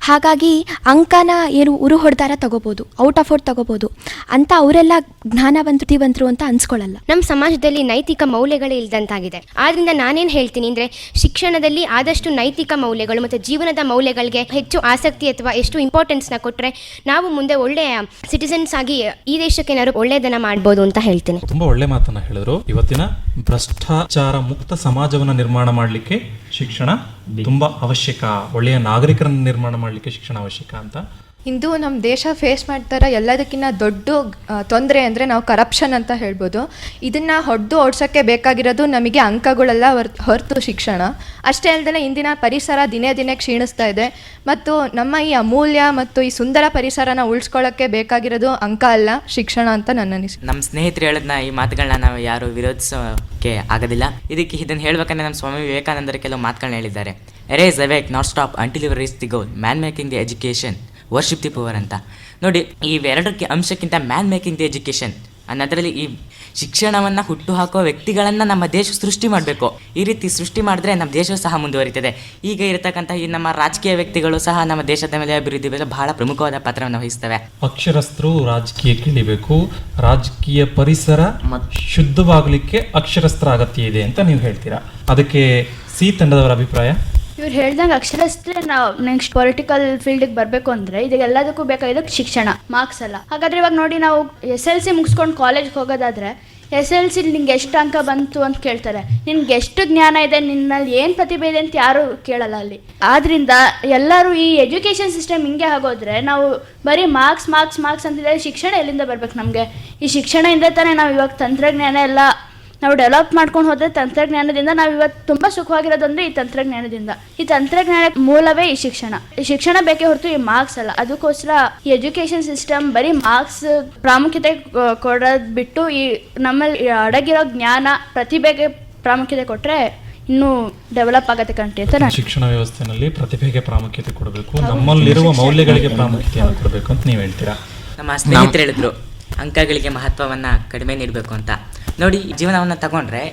ಹಾಗಾಗಿ ಅಂಕನ ಏನು ಉರು ಹೊಡೆದಾರ ತಗೋಬೋದು ಔಟ್ ಆಫ್ ಔಟ್ ತಗೋಬೋದು. ಅಂತ ಅವರೆಲ್ಲ ಜ್ಞಾನವಂತ ಬುದ್ಧಿವಂತರು ಅಂತ ಅನ್ಸ್ಕೊಳ್ಳಲ್ಲ ನಮ್ಮ ಸಮಾಜದಲ್ಲಿ ನೈತಿಕ ಮೌಲ್ಯಗಳೇ ಇಲ್ದಂತಾಗಿದೆ. ಆದ್ರಿಂದ ನಾನೇನು ಹೇಳ್ತೀನಿ ಅಂದರೆ ಶಿಕ್ಷಣದಲ್ಲಿ ಆದಷ್ಟು ನೈತಿಕ ಮೌಲ್ಯಗಳು ಮತ್ತು ಜೀವನದ ಮೌಲ್ಯಗಳಿಗೆ ಹೆಚ್ಚು ಆಸಕ್ತಿ ಅಥವಾ ಎಷ್ಟು ಇಂಪಾರ್ಟೆನ್ಸ್ನ ಕೊಟ್ಟರೆ ನಾವು ಮುಂದೆ ಒಳ್ಳೆಯ ಸಿಟಿಸನ್ಸ್ ಆಗಿ ಈ ದೇಶಕ್ಕೆ ಏನಾದ್ರು ಒಳ್ಳೆಯದನ್ನು ಮಾಡ್ಬೋದು ಅಂತ ಹೇಳ್ತೀನಿ. ತುಂಬಾ ಒಳ್ಳೆ ಮಾತನ್ನ ಹೇಳಿದ್ರು. ಇವತ್ತಿನ ಭ್ರಷ್ಟಾಚಾರ ಮುಕ್ತ ಸಮಾಜವನ್ನ ನಿರ್ಮಾಣ ಮಾಡಲಿಕ್ಕೆ ಶಿಕ್ಷಣ ತುಂಬಾ ಅವಶ್ಯಕ. ಒಳ್ಳೆಯ ನಾಗರಿಕರನ್ನು ನಿರ್ಮಾಣ ಮಾಡಲಿಕ್ಕೆ ಶಿಕ್ಷಣ ಅವಶ್ಯಕ ಅಂತ ಇಂದು ನಮ್ಮ ದೇಶ ಫೇಸ್ ಮಾಡ್ತಾರ ಎಲ್ಲದಕ್ಕಿಂತ ದೊಡ್ಡ ತೊಂದರೆ ಅಂದರೆ ನಾವು ಕರಪ್ಷನ್ ಅಂತ ಹೇಳ್ಬೋದು. ಇದನ್ನು ಹೊಡೆದು ಓಡಿಸೋಕ್ಕೆ ಬೇಕಾಗಿರೋದು ನಮಗೆ ಅಂಕಗಳೆಲ್ಲ ಹೊರ್ ಹೊರತು ಶಿಕ್ಷಣ. ಅಷ್ಟೇ ಅಲ್ಲದೆ ಇಂದಿನ ಪರಿಸರ ದಿನೇ ದಿನೇ ಕ್ಷೀಣಿಸ್ತಾ ಇದೆ. ಮತ್ತು ನಮ್ಮ ಈ ಅಮೂಲ್ಯ ಮತ್ತು ಈ ಸುಂದರ ಪರಿಸರನ ಉಳಿಸ್ಕೊಳ್ಳೋಕ್ಕೆ ಬೇಕಾಗಿರೋದು ಅಂಕ ಅಲ್ಲ, ಶಿಕ್ಷಣ ಅಂತ ನನ್ನ ಅನಿಸಿಕೆ. ನಮ್ಮ ಸ್ನೇಹಿತರು ಹೇಳೋದನ್ನ ಈ ಮಾತುಗಳನ್ನ ನಾವು ಯಾರು ವಿರೋಧಿಸೋಕೆ ಆಗೋದಿಲ್ಲ. ಇದಕ್ಕೆ ಇದನ್ನು ಹೇಳ್ಬೇಕಂದ್ರೆ ನಮ್ಮ ಸ್ವಾಮಿ ವಿವೇಕಾನಂದರ ಕೆಲವು ಮಾತುಗಳನ್ನ ಹೇಳಿದ್ದಾರೆ. Arise awake not stop until your reach the goal man making the education worship the power ಅಂತ. ನೋಡಿ ಇವೆರಡಕ್ಕೆ ಅಂಶಕ್ಕಿಂತ ಮ್ಯಾನ್ ಮೇಕಿಂಗ್ ದಿ ಎಜುಕೇಷನ್ ಅನ್ನೋದ್ರಲ್ಲಿ ಈ ಶಿಕ್ಷಣವನ್ನು ಹುಟ್ಟು ಹಾಕುವ ವ್ಯಕ್ತಿಗಳನ್ನು ನಮ್ಮ ದೇಶ ಸೃಷ್ಟಿ ಮಾಡಬೇಕು. ಈ ರೀತಿ ಸೃಷ್ಟಿ ಮಾಡಿದ್ರೆ ನಮ್ಮ ದೇಶವು ಸಹ ಮುಂದುವರಿತದೆ. ಈಗ ಇರತಕ್ಕಂಥ ಈ ನಮ್ಮ ರಾಜಕೀಯ ವ್ಯಕ್ತಿಗಳು ಸಹ ನಮ್ಮ ದೇಶದ ಮೇಲೆ ಅಭಿವೃದ್ಧಿ ಮೇಲೆ ಬಹಳ ಪ್ರಮುಖವಾದ ಪಾತ್ರವನ್ನು ವಹಿಸ್ತವೆ. ಅಕ್ಷರಸ್ಥರು ರಾಜಕೀಯಕ್ಕೆ ಇಳಿಬೇಕು. ರಾಜಕೀಯ ಪರಿಸರ ಶುದ್ಧವಾಗಲಿಕ್ಕೆ ಅಕ್ಷರಸ್ಥರ ಅಗತ್ಯ ಇದೆ ಅಂತ ನೀವು ಹೇಳ್ತೀರಾ? ಅದಕ್ಕೆ ಸಿ ತಂಡದವರ ಅಭಿಪ್ರಾಯ? ಇವ್ರು ಹೇಳ್ದಂಗೆ ಅಕ್ಷರಸ್ಥೆ ನಾವು ನೆಕ್ಸ್ಟ್ ಪೊಲಿಟಿಕಲ್ ಫೀಲ್ಡಿಗೆ ಬರಬೇಕು ಅಂದರೆ ಎಲ್ಲದಕ್ಕೂ ಬೇಕಾಗಿದ್ದು ಶಿಕ್ಷಣ ಮಾರ್ಕ್ಸ್ ಅಲ್ಲ ಹಾಗಾದ್ರೆ ಇವಾಗ ನೋಡಿ ನಾವು ಎಸ್ ಎಲ್ ಸಿ ಮುಗಿಸ್ಕೊಂಡು ಕಾಲೇಜ್ಗೆ ಹೋಗೋದಾದ್ರೆ ಎಸ್ ಎಲ್ ಸಿ ನಿಂಗೆ ಎಷ್ಟು ಅಂಕ ಬಂತು ಅಂತ ಕೇಳ್ತಾರೆ. ನಿನ್ಗೆ ಎಷ್ಟು ಜ್ಞಾನ ಇದೆ, ನಿನ್ನಲ್ಲಿ ಏನು ಪ್ರತಿಭೆ ಇದೆ ಅಂತ ಯಾರು ಕೇಳಲ್ಲ ಅಲ್ಲಿ. ಆದ್ರಿಂದ ಎಲ್ಲರೂ ಈ ಎಜುಕೇಷನ್ ಸಿಸ್ಟಮ್ ಹಿಂಗೆ ಆಗೋದ್ರೆ ನಾವು ಬರೀ ಮಾರ್ಕ್ಸ್ ಮಾರ್ಕ್ಸ್ ಮಾರ್ಕ್ಸ್ ಅಂತಿದ್ರೆ ಶಿಕ್ಷಣ ಎಲ್ಲಿಂದ ಬರ್ಬೇಕು ನಮಗೆ? ಈ ಶಿಕ್ಷಣದಿಂದ ತಾನೇ ನಾವು ಇವಾಗ ತಂತ್ರಜ್ಞಾನ ಎಲ್ಲ ನಾವು ಡೆವಲಪ್ ಮಾಡ್ಕೊಂಡು ಹೋದ್ರೆ ತಂತ್ರಜ್ಞಾನದಿಂದ ನಾವು ಇವತ್ತು ತುಂಬಾ ಸುಖವಾಗಿರೋದಂದ್ರೆ ಈ ತಂತ್ರಜ್ಞಾನದಿಂದ. ಈ ತಂತ್ರಜ್ಞಾನ ಮೂಲವೇ ಈ ಶಿಕ್ಷಣ. ಈ ಶಿಕ್ಷಣ ಬೇಕೇ ಹೊರತು ಈ ಮಾರ್ಕ್ಸ್ ಅಲ್ಲ. ಅದಕ್ಕೋಸ್ಕರ ಈ ಎಜುಕೇಶನ್ ಸಿಸ್ಟಮ್ ಬರೀ ಮಾರ್ಕ್ಸ್ ಪ್ರಾಮುಖ್ಯತೆ ಕೊಡೋದ್ ಬಿಟ್ಟು ಈ ನಮ್ಮಲ್ಲಿ ಅಡಗಿರೋ ಜ್ಞಾನ ಪ್ರತಿಭೆಗೆ ಪ್ರಾಮುಖ್ಯತೆ ಕೊಟ್ರೆ ಇನ್ನೂ ಡೆವಲಪ್ ಆಗತ್ತೆ ಕಂಟ್ರಿ ಅಂತ ಶಿಕ್ಷಣ ವ್ಯವಸ್ಥೆನಲ್ಲಿ ಪ್ರತಿಭೆಗೆ ಪ್ರಾಮುಖ್ಯತೆ ಕೊಡಬೇಕು ನಮ್ಮಲ್ಲಿರುವ ಮೌಲ್ಯಗಳಿಗೆ ಪ್ರಾಮುಖ್ಯತೆಯನ್ನು ಕೊಡಬೇಕು ಅಂತ ನೀವು ಹೇಳ್ತೀರಾ? ನಮ್ಮ ಸ್ನೇಹಿತರು ಹೇಳಿದ್ರು ಅಂಕಗಳಿಗೆ ಮಹತ್ವವನ್ನ ಕಡಿಮೆ ನೀಡಬೇಕು ಅಂತ. ನೋಡಿ ಜೀವನವನ್ನು ತಗೊಂಡ್ರೆ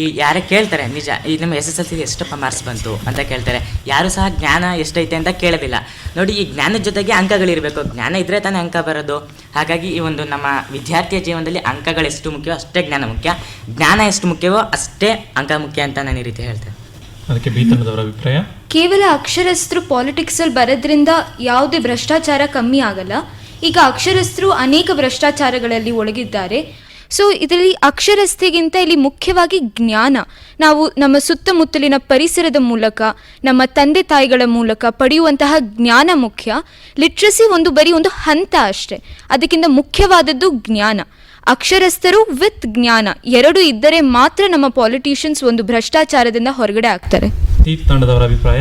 ಈ ಯಾರೇ ಕೇಳ್ತಾರೆ ನಿಜ ಈ ನಮ್ಮ ಎಸ್ ಎಸ್ ಎಲ್ ಸಿ ಎಷ್ಟಪ್ಪ ಮಾರ್ಕ್ಸ್ ಬಂತು ಅಂತ ಕೇಳ್ತಾರೆ. ಯಾರು ಸಹ ಜ್ಞಾನ ಎಷ್ಟೈತೆ ಅಂತ ಕೇಳೋದಿಲ್ಲ. ನೋಡಿ ಈ ಜ್ಞಾನದ ಜೊತೆಗೆ ಅಂಕಗಳಿರಬೇಕು. ಜ್ಞಾನ ಇದ್ರೆ ತಾನೇ ಅಂಕ ಬರೋದು. ಹಾಗಾಗಿ ಈ ಒಂದು ನಮ್ಮ ವಿದ್ಯಾರ್ಥಿಯ ಜೀವನದಲ್ಲಿ ಅಂಕಗಳು ಎಷ್ಟು ಮುಖ್ಯವೋ ಅಷ್ಟೇ ಜ್ಞಾನ ಮುಖ್ಯ. ಜ್ಞಾನ ಎಷ್ಟು ಮುಖ್ಯವೋ ಅಷ್ಟೇ ಅಂಕ ಮುಖ್ಯ ಅಂತ ನಾನು ಈ ರೀತಿ ಹೇಳ್ತೇನೆ. ಅದಕ್ಕೆ ಬೀತನದವರ ಅಭಿಪ್ರಾಯ? ಕೇವಲ ಅಕ್ಷರಸ್ಥರು ಪಾಲಿಟಿಕ್ಸಲ್ಲಿ ಬರೋದ್ರಿಂದ ಯಾವುದೇ ಭ್ರಷ್ಟಾಚಾರ ಕಮ್ಮಿ ಆಗಲ್ಲ. ಈಗ ಅಕ್ಷರಸ್ಥರು ಅನೇಕ ಭ್ರಷ್ಟಾಚಾರಗಳಲ್ಲಿ ಒಳಗಿದ್ದಾರೆ. ಸೊ ಇದರಲ್ಲಿ ಅಕ್ಷರಸ್ಥೆಗಿಂತ ಇಲ್ಲಿ ಮುಖ್ಯವಾಗಿ ಜ್ಞಾನ. ನಾವು ನಮ್ಮ ಸುತ್ತಮುತ್ತಲಿನ ಪರಿಸರದ ಮೂಲಕ, ನಮ್ಮ ತಂದೆ ತಾಯಿಗಳ ಮೂಲಕ ಪಡೆಯುವಂತಹ ಜ್ಞಾನ ಮುಖ್ಯ. ಲಿಟ್ರಸಿ ಒಂದು ಬರೀ ಒಂದು ಹಂತ ಅಷ್ಟೆ. ಅದಕ್ಕಿಂತ ಮುಖ್ಯವಾದದ್ದು ಜ್ಞಾನ. ಅಕ್ಷರಸ್ಥರು ವಿತ್ ಜ್ಞಾನ. ಎರಡು ಇದ್ದರೆ ಮಾತ್ರ ನಮ್ಮ ಪಾಲಿಟಿಷಿಯನ್ಸ್ ಒಂದು ಭ್ರಷ್ಟಾಚಾರದಿಂದ ಹೊರಗಡೆ ಆಗ್ತಾರೆ. ತಂಡದವರ ಅಭಿಪ್ರಾಯ?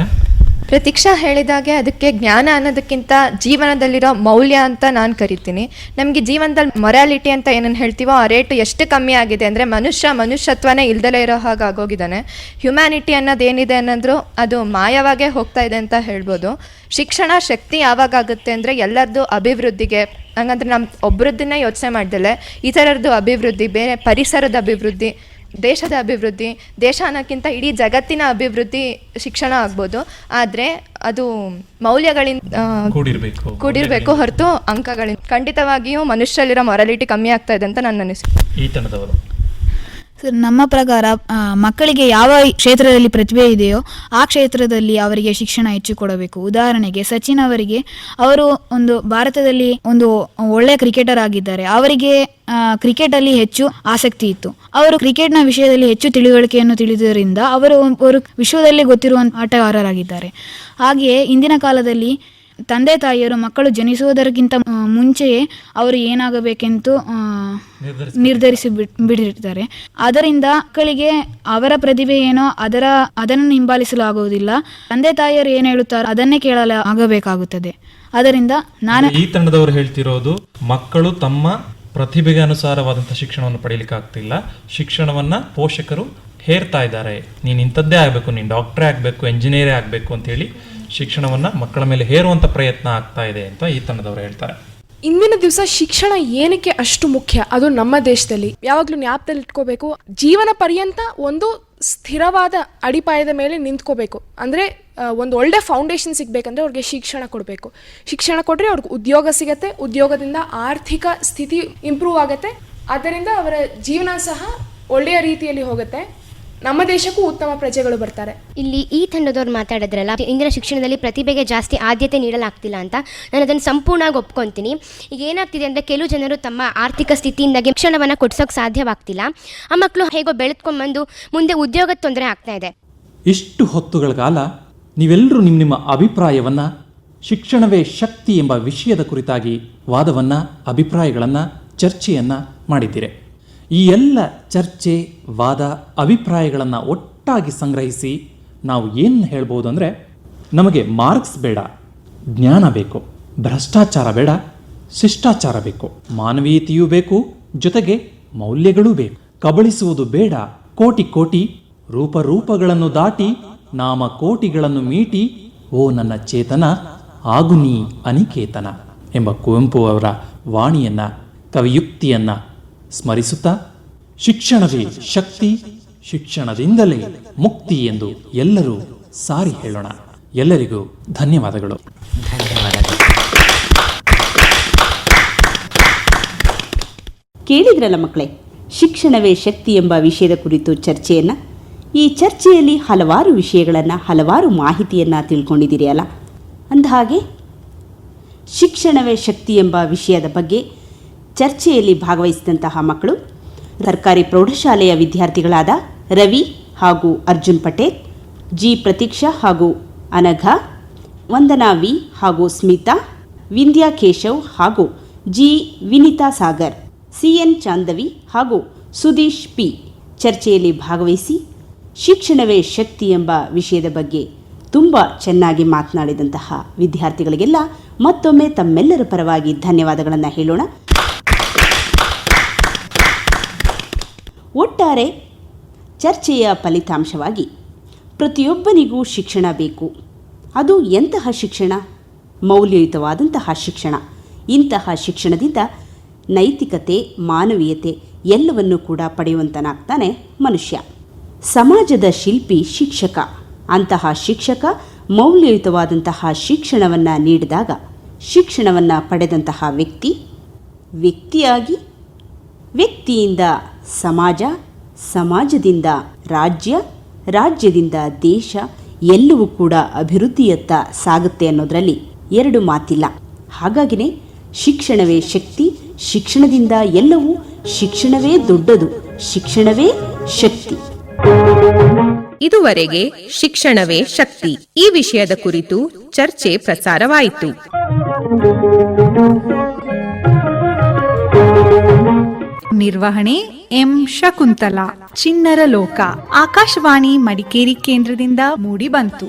ಪ್ರತೀಕ್ಷಾ ಹೇಳಿದಾಗೆ ಅದಕ್ಕೆ ಜ್ಞಾನ ಅನ್ನೋದಕ್ಕಿಂತ ಜೀವನದಲ್ಲಿರೋ ಮೌಲ್ಯ ಅಂತ ನಾನು ಕರಿತೀನಿ. ನಮಗೆ ಜೀವನದಲ್ಲಿ ಮೊರಾಲಿಟಿ ಅಂತ ಏನನ್ನು ಹೇಳ್ತೀವೋ ಆ ರೇಟ್ ಎಷ್ಟು ಕಮ್ಮಿ ಆಗಿದೆ ಅಂದರೆ ಮನುಷ್ಯ ಮನುಷ್ಯತ್ವನೇ ಇಲ್ದಲೇ ಇರೋ ಹಾಗೆ ಆಗೋಗಿದ್ದಾನೆ. ಹ್ಯುಮ್ಯಾನಿಟಿ ಅನ್ನೋದೇನಿದೆ ಅನ್ನೋದ್ರು ಅದು ಮಾಯವಾಗೇ ಹೋಗ್ತಾ ಇದೆ ಅಂತ ಹೇಳ್ಬೋದು. ಶಿಕ್ಷಣ ಶಕ್ತಿ ಯಾವಾಗುತ್ತೆ ಅಂದರೆ ಎಲ್ಲರದ್ದು ಅಭಿವೃದ್ಧಿಗೆ. ಹಂಗಂದ್ರೆ ನಮ್ಮ ಒಬ್ರದ್ದನ್ನೇ ಯೋಚನೆ ಮಾಡ್ದಲೆ ಇತರರದ್ದು ಅಭಿವೃದ್ಧಿ, ಬೇರೆ ಪರಿಸರದ ಅಭಿವೃದ್ಧಿ. ದೇಶದ ಅಭಿವೃದ್ಧಿ ದೇಶ ಅನ್ನೋಕ್ಕಿಂತ ಇಡೀ ಜಗತ್ತಿನ ಅಭಿವೃದ್ಧಿ ಶಿಕ್ಷಣ ಆಗ್ಬೋದು. ಆದರೆ ಅದು ಮೌಲ್ಯಗಳಿಂದ ಕೂಡಿರಬೇಕು. ಕೂಡಿರ್ಬೇಕು ಹೊರತು ಅಂಕಗಳಿಂದ. ಖಂಡಿತವಾಗಿಯೂ ಮನುಷ್ಯರಲ್ಲಿರೋ ಮೊರಾಲಿಟಿ ಕಮ್ಮಿ ಆಗ್ತಾ ಇದೆ ಅಂತ ನನ್ನ ಅನಿಸಿಕೆ ಈ ತಂಡದವರು ಸರ್, ನಮ್ಮ ಪ್ರಕಾರ ಮಕ್ಕಳಿಗೆ ಯಾವ ಕ್ಷೇತ್ರದಲ್ಲಿ ಪ್ರತಿಭೆ ಇದೆಯೋ ಆ ಕ್ಷೇತ್ರದಲ್ಲಿ ಅವರಿಗೆ ಶಿಕ್ಷಣ ಹೆಚ್ಚು ಕೊಡಬೇಕು. ಉದಾಹರಣೆಗೆ ಸಚಿನ್ ಅವರಿಗೆ, ಅವರು ಒಂದು ಭಾರತದಲ್ಲಿ ಒಂದು ಒಳ್ಳೆಯ ಕ್ರಿಕೆಟರ್ ಆಗಿದ್ದಾರೆ. ಅವರಿಗೆ ಕ್ರಿಕೆಟ್ ಕ್ರಿಕೆಟಲ್ಲಿ ಹೆಚ್ಚು ಆಸಕ್ತಿ ಇತ್ತು. ಅವರು ಕ್ರಿಕೆಟ್ನ ವಿಷಯದಲ್ಲಿ ಹೆಚ್ಚು ತಿಳುವಳಿಕೆಯನ್ನು ತಿಳಿದುದರಿಂದ ಅವರು ಅವರು ವಿಶ್ವದಲ್ಲಿ ಗೊತ್ತಿರುವಂಥ ಆಟಗಾರರಾಗಿದ್ದಾರೆ. ಹಾಗೆಯೇ, ಇಂದಿನ ಕಾಲದಲ್ಲಿ ತಂದೆ ತಾಯಿಯರು ಮಕ್ಕಳು ಜನಿಸುವುದಕ್ಕಿಂತ ಮುಂಚೆಯೇ ಅವರು ಏನಾಗಬೇಕೆಂದು ನಿರ್ಧರಿಸಿ ಬಿಡಿರ್ತಾರೆ ಅದರಿಂದ ಮಕ್ಕಳಿಗೆ ಅವರ ಪ್ರತಿಭೆ ಏನೋ ಅದರ ಅದನ್ನು ಹಿಂಬಾಲಿಸಲು ಆಗುವುದಿಲ್ಲ ತಂದೆ ತಾಯಿಯರು ಏನು ಹೇಳುತ್ತಾರೋ ಅದನ್ನೇ ಕೇಳಲು ಆಗಬೇಕಾಗುತ್ತದೆ. ಅದರಿಂದ ನಾನು ಈ ತಂಡದವರು ಹೇಳ್ತಿರೋದು ಮಕ್ಕಳು ತಮ್ಮ ಪ್ರತಿಭೆಗೆ ಅನುಸಾರವಾದಂತಹ ಶಿಕ್ಷಣವನ್ನು ಪಡೀಲಿಕ್ಕೆ ಆಗ್ತಿಲ್ಲ. ಶಿಕ್ಷಣವನ್ನ ಪೋಷಕರು ಹೇರ್ತಾ ಇದ್ದಾರೆ. ನೀನು ಇಂಥದ್ದೇ ಆಗಬೇಕು ನೀನು ಡಾಕ್ಟ್ರೇ ಆಗಬೇಕು ಇಂಜಿನಿಯರೇ ಆಗಬೇಕು ಅಂತ ಹೇಳಿ ಶಿಕ್ಷಣವನ್ನ ಮಕ್ಕಳ ಮೇಲೆ ಹೇರುವಂತ ಪ್ರಯತ್ನ ಆಗ್ತಾ ಇದೆ ಅಂತ ಈ ತಂಡದವರು ಹೇಳ್ತಾರೆ. ಇಂದಿನ ದಿವಸ ಶಿಕ್ಷಣ ಏನಕ್ಕೆ ಅಷ್ಟು ಮುಖ್ಯ? ಅದು ನಮ್ಮ ದೇಶದಲ್ಲಿ. ಯಾವಾಗಲೂ ಜ್ಞಾಪದಲ್ಲಿ ಇಟ್ಕೋಬೇಕು, ಜೀವನ ಪರ್ಯಂತ ಒಂದು ಸ್ಥಿರವಾದ ಅಡಿಪಾಯದ ಮೇಲೆ ನಿಂತ್ಕೋಬೇಕು. ಅಂದರೆ ಒಂದು ಒಳ್ಳೆ ಫೌಂಡೇಶನ್ ಸಿಗಬೇಕಂದ್ರೆ ಅವ್ರಿಗೆ ಶಿಕ್ಷಣ ಕೊಡಬೇಕು. ಶಿಕ್ಷಣ ಕೊಟ್ಟರೆ ಅವ್ರಿಗೆ ಉದ್ಯೋಗ ಸಿಗತ್ತೆ, ಉದ್ಯೋಗದಿಂದ ಆರ್ಥಿಕ ಸ್ಥಿತಿ ಇಂಪ್ರೂವ್ ಆಗುತ್ತೆ. ಆದ್ದರಿಂದ ಅವರ ಜೀವನ ಸಹ ಒಳ್ಳೆಯ ರೀತಿಯಲ್ಲಿ ಹೋಗುತ್ತೆ. ನಮ್ಮ ದೇಶಕ್ಕೂ ಉತ್ತಮ ಪ್ರಜೆಗಳು ಬರ್ತಾರೆ. ಇಲ್ಲಿ ಈ ತಂಡದವ್ರು ಮಾತಾಡಿದ್ರಲ್ಲ ಇಂದಿನ ಶಿಕ್ಷಣದಲ್ಲಿ ಪ್ರತಿಭೆಗೆ ಜಾಸ್ತಿ ಆದ್ಯತೆ ನೀಡಲಾಗ್ತಿಲ್ಲ ಅಂತ ನಾನು ಅದನ್ನು ಸಂಪೂರ್ಣವಾಗಿ ಒಪ್ಕೊತೀನಿ ಈಗ ಏನಾಗ್ತಿದೆ ಅಂದರೆ ಕೆಲವು ಜನರು ತಮ್ಮ ಆರ್ಥಿಕ ಸ್ಥಿತಿಯಿಂದಾಗಿ ಶಿಕ್ಷಣವನ್ನು ಕೊಡ್ಸೋಕೆ ಸಾಧ್ಯವಾಗ್ತಿಲ್ಲ. ಆ ಮಕ್ಕಳು ಹೇಗೋ ಬೆಳೆದ್ಕೊಂಡ್ಬಂದು ಮುಂದೆ ಉದ್ಯೋಗದ ತೊಂದರೆ ಆಗ್ತಾ ಇದೆ. ಇಷ್ಟು ಹೊತ್ತುಗಳ ಕಾಲ ನೀವೆಲ್ಲರೂ ನಿಮ್ಮ ನಿಮ್ಮ ಅಭಿಪ್ರಾಯವನ್ನ ಶಿಕ್ಷಣವೇ ಶಕ್ತಿ ಎಂಬ ವಿಷಯದ ಕುರಿತಾಗಿ ವಾದವನ್ನ ಅಭಿಪ್ರಾಯಗಳನ್ನ ಚರ್ಚೆಯನ್ನ ಮಾಡಿದ್ದೀರಿ. ಈ ಎಲ್ಲ ಚರ್ಚೆ, ವಾದ, ಅಭಿಪ್ರಾಯಗಳನ್ನು ಒಟ್ಟಾಗಿ ಸಂಗ್ರಹಿಸಿ ನಾವು ಏನು ಹೇಳ್ಬೋದು ಅಂದರೆ ನಮಗೆ ಮಾರ್ಕ್ಸ್ ಬೇಡ, ಜ್ಞಾನ ಬೇಕು, ಭ್ರಷ್ಟಾಚಾರ ಬೇಡ, ಶಿಷ್ಟಾಚಾರ ಬೇಕು, ಮಾನವೀಯತೆಯೂ ಬೇಕು, ಜೊತೆಗೆ ಮೌಲ್ಯಗಳೂ ಬೇಕು. ಕಬಳಿಸುವುದು ಬೇಡ, ಕೋಟಿ ಕೋಟಿ ರೂಪರೂಪಗಳನ್ನು ದಾಟಿ ನಾಮ ಕೋಟಿಗಳನ್ನು ಮೀಟಿ, ಓ ನನ್ನ ಚೇತನ ಆಗುನಿ ಅನಿಕೇತನ ಎಂಬ ಕುವೆಂಪು ಅವರ ವಾಣಿಯನ್ನ, ಕವಿಯುಕ್ತಿಯನ್ನ ಸ್ಮರಿಸುತ್ತಾ ಶಿಕ್ಷಣವೇ ಶಕ್ತಿ, ಶಿಕ್ಷಣದಿಂದಲೇ ಮುಕ್ತಿ ಎಂದು ಎಲ್ಲರೂ ಸಾರಿ ಹೇಳೋಣ. ಎಲ್ಲರಿಗೂ ಧನ್ಯವಾದಗಳು. ಕೇಳಿದ್ರಲ್ಲ ಮಕ್ಕಳೇ, ಶಿಕ್ಷಣವೇ ಶಕ್ತಿ ಎಂಬ ವಿಷಯದ ಕುರಿತು ಚರ್ಚೆಯನ್ನ? ಈ ಚರ್ಚೆಯಲ್ಲಿ ಹಲವಾರು ವಿಷಯಗಳನ್ನು, ಹಲವಾರು ಮಾಹಿತಿಯನ್ನು ತಿಳ್ಕೊಂಡಿದ್ದೀರಿ ಅಲ್ಲ? ಅಂದಹಾಗೆ, ಶಿಕ್ಷಣವೇ ಶಕ್ತಿ ಎಂಬ ವಿಷಯದ ಬಗ್ಗೆ ಚರ್ಚೆಯಲ್ಲಿ ಭಾಗವಹಿಸಿದಂತಹ ಮಕ್ಕಳು, ಸರ್ಕಾರಿ ಪ್ರೌಢಶಾಲೆಯ ವಿದ್ಯಾರ್ಥಿಗಳಾದ ರವಿ ಹಾಗೂ ಅರ್ಜುನ್ ಪಟೇಲ್, ಜಿ ಪ್ರತೀಕ್ಷಾ ಹಾಗೂ ಅನಘ, ವಂದನಾ ವಿ ಹಾಗೂ ಸ್ಮಿತಾ, ವಿಂದ್ಯಾ ಕೇಶವ್ ಹಾಗೂ ಜಿ ವಿನಿತಾ ಸಾಗರ್ ಸಿಎನ್ ಚಾಂದವಿ ಹಾಗೂ ಸುದೀಶ್ ಪಿ ಚರ್ಚೆಯಲ್ಲಿ ಭಾಗವಹಿಸಿ ಶಿಕ್ಷಣವೇ ಶಕ್ತಿ ಎಂಬ ವಿಷಯದ ಬಗ್ಗೆ ತುಂಬ ಚೆನ್ನಾಗಿ ಮಾತನಾಡಿದಂತಹ ವಿದ್ಯಾರ್ಥಿಗಳಿಗೆಲ್ಲ ಮತ್ತೊಮ್ಮೆ ತಮ್ಮೆಲ್ಲರ ಪರವಾಗಿ ಧನ್ಯವಾದಗಳನ್ನು ಹೇಳೋಣ. ಒಟ್ಟಾರೆ ಚರ್ಚೆಯ ಫಲಿತಾಂಶವಾಗಿ ಪ್ರತಿಯೊಬ್ಬನಿಗೂ ಶಿಕ್ಷಣ ಬೇಕು. ಅದು ಎಂತಹ ಶಿಕ್ಷಣ? ಮೌಲ್ಯಯುತವಾದಂತಹ ಶಿಕ್ಷಣ. ಇಂತಹ ಶಿಕ್ಷಣದಿಂದ ನೈತಿಕತೆ, ಮಾನವೀಯತೆ ಎಲ್ಲವನ್ನು ಕೂಡ ಪಡೆಯುವಂತನಾಗ್ತಾನೆ ಮನುಷ್ಯ. ಸಮಾಜದ ಶಿಲ್ಪಿ, ಶಿಕ್ಷಕ. ಅಂತಹ ಶಿಕ್ಷಕ ಮೌಲ್ಯಯುತವಾದಂತಹ ಶಿಕ್ಷಣವನ್ನು ನೀಡಿದಾಗ ಶಿಕ್ಷಣವನ್ನು ಪಡೆದಂತಹ ವ್ಯಕ್ತಿ ವ್ಯಕ್ತಿಯಾಗಿ ವ್ಯಕ್ತಿಯಿಂದ ಸಮಾಜ, ಸಮಾಜದಿಂದ ರಾಜ್ಯ, ರಾಜ್ಯದಿಂದ ದೇಶ ಎಲ್ಲವೂ ಕೂಡ ಅಭಿವೃದ್ಧಿಯತ್ತ ಸಾಗುತ್ತೆ ಅನ್ನೋದರಲ್ಲಿ ಎರಡು ಮಾತಿಲ್ಲ. ಹಾಗಾಗಿನೇ ಶಿಕ್ಷಣವೇ ಶಕ್ತಿ, ಶಿಕ್ಷಣದಿಂದ ಎಲ್ಲವೂ ಶಿಕ್ಷಣವೇ ದೊಡ್ಡದು, ಶಿಕ್ಷಣವೇ ಶಕ್ತಿ. ಇದುವರೆಗೆ ಶಿಕ್ಷಣವೇ ಶಕ್ತಿ ಈ ವಿಷಯದ ಕುರಿತು ಚರ್ಚೆ ಪ್ರಸಾರವಾಯಿತು. ನಿರ್ವಹಣೆ ಎಂ. ಶಕುಂತಲಾ ಚಿನ್ನರ ಲೋಕ ಆಕಾಶವಾಣಿ ಮಡಿಕೇರಿ ಕೇಂದ್ರದಿಂದ ಮೂಡಿ ಬಂತು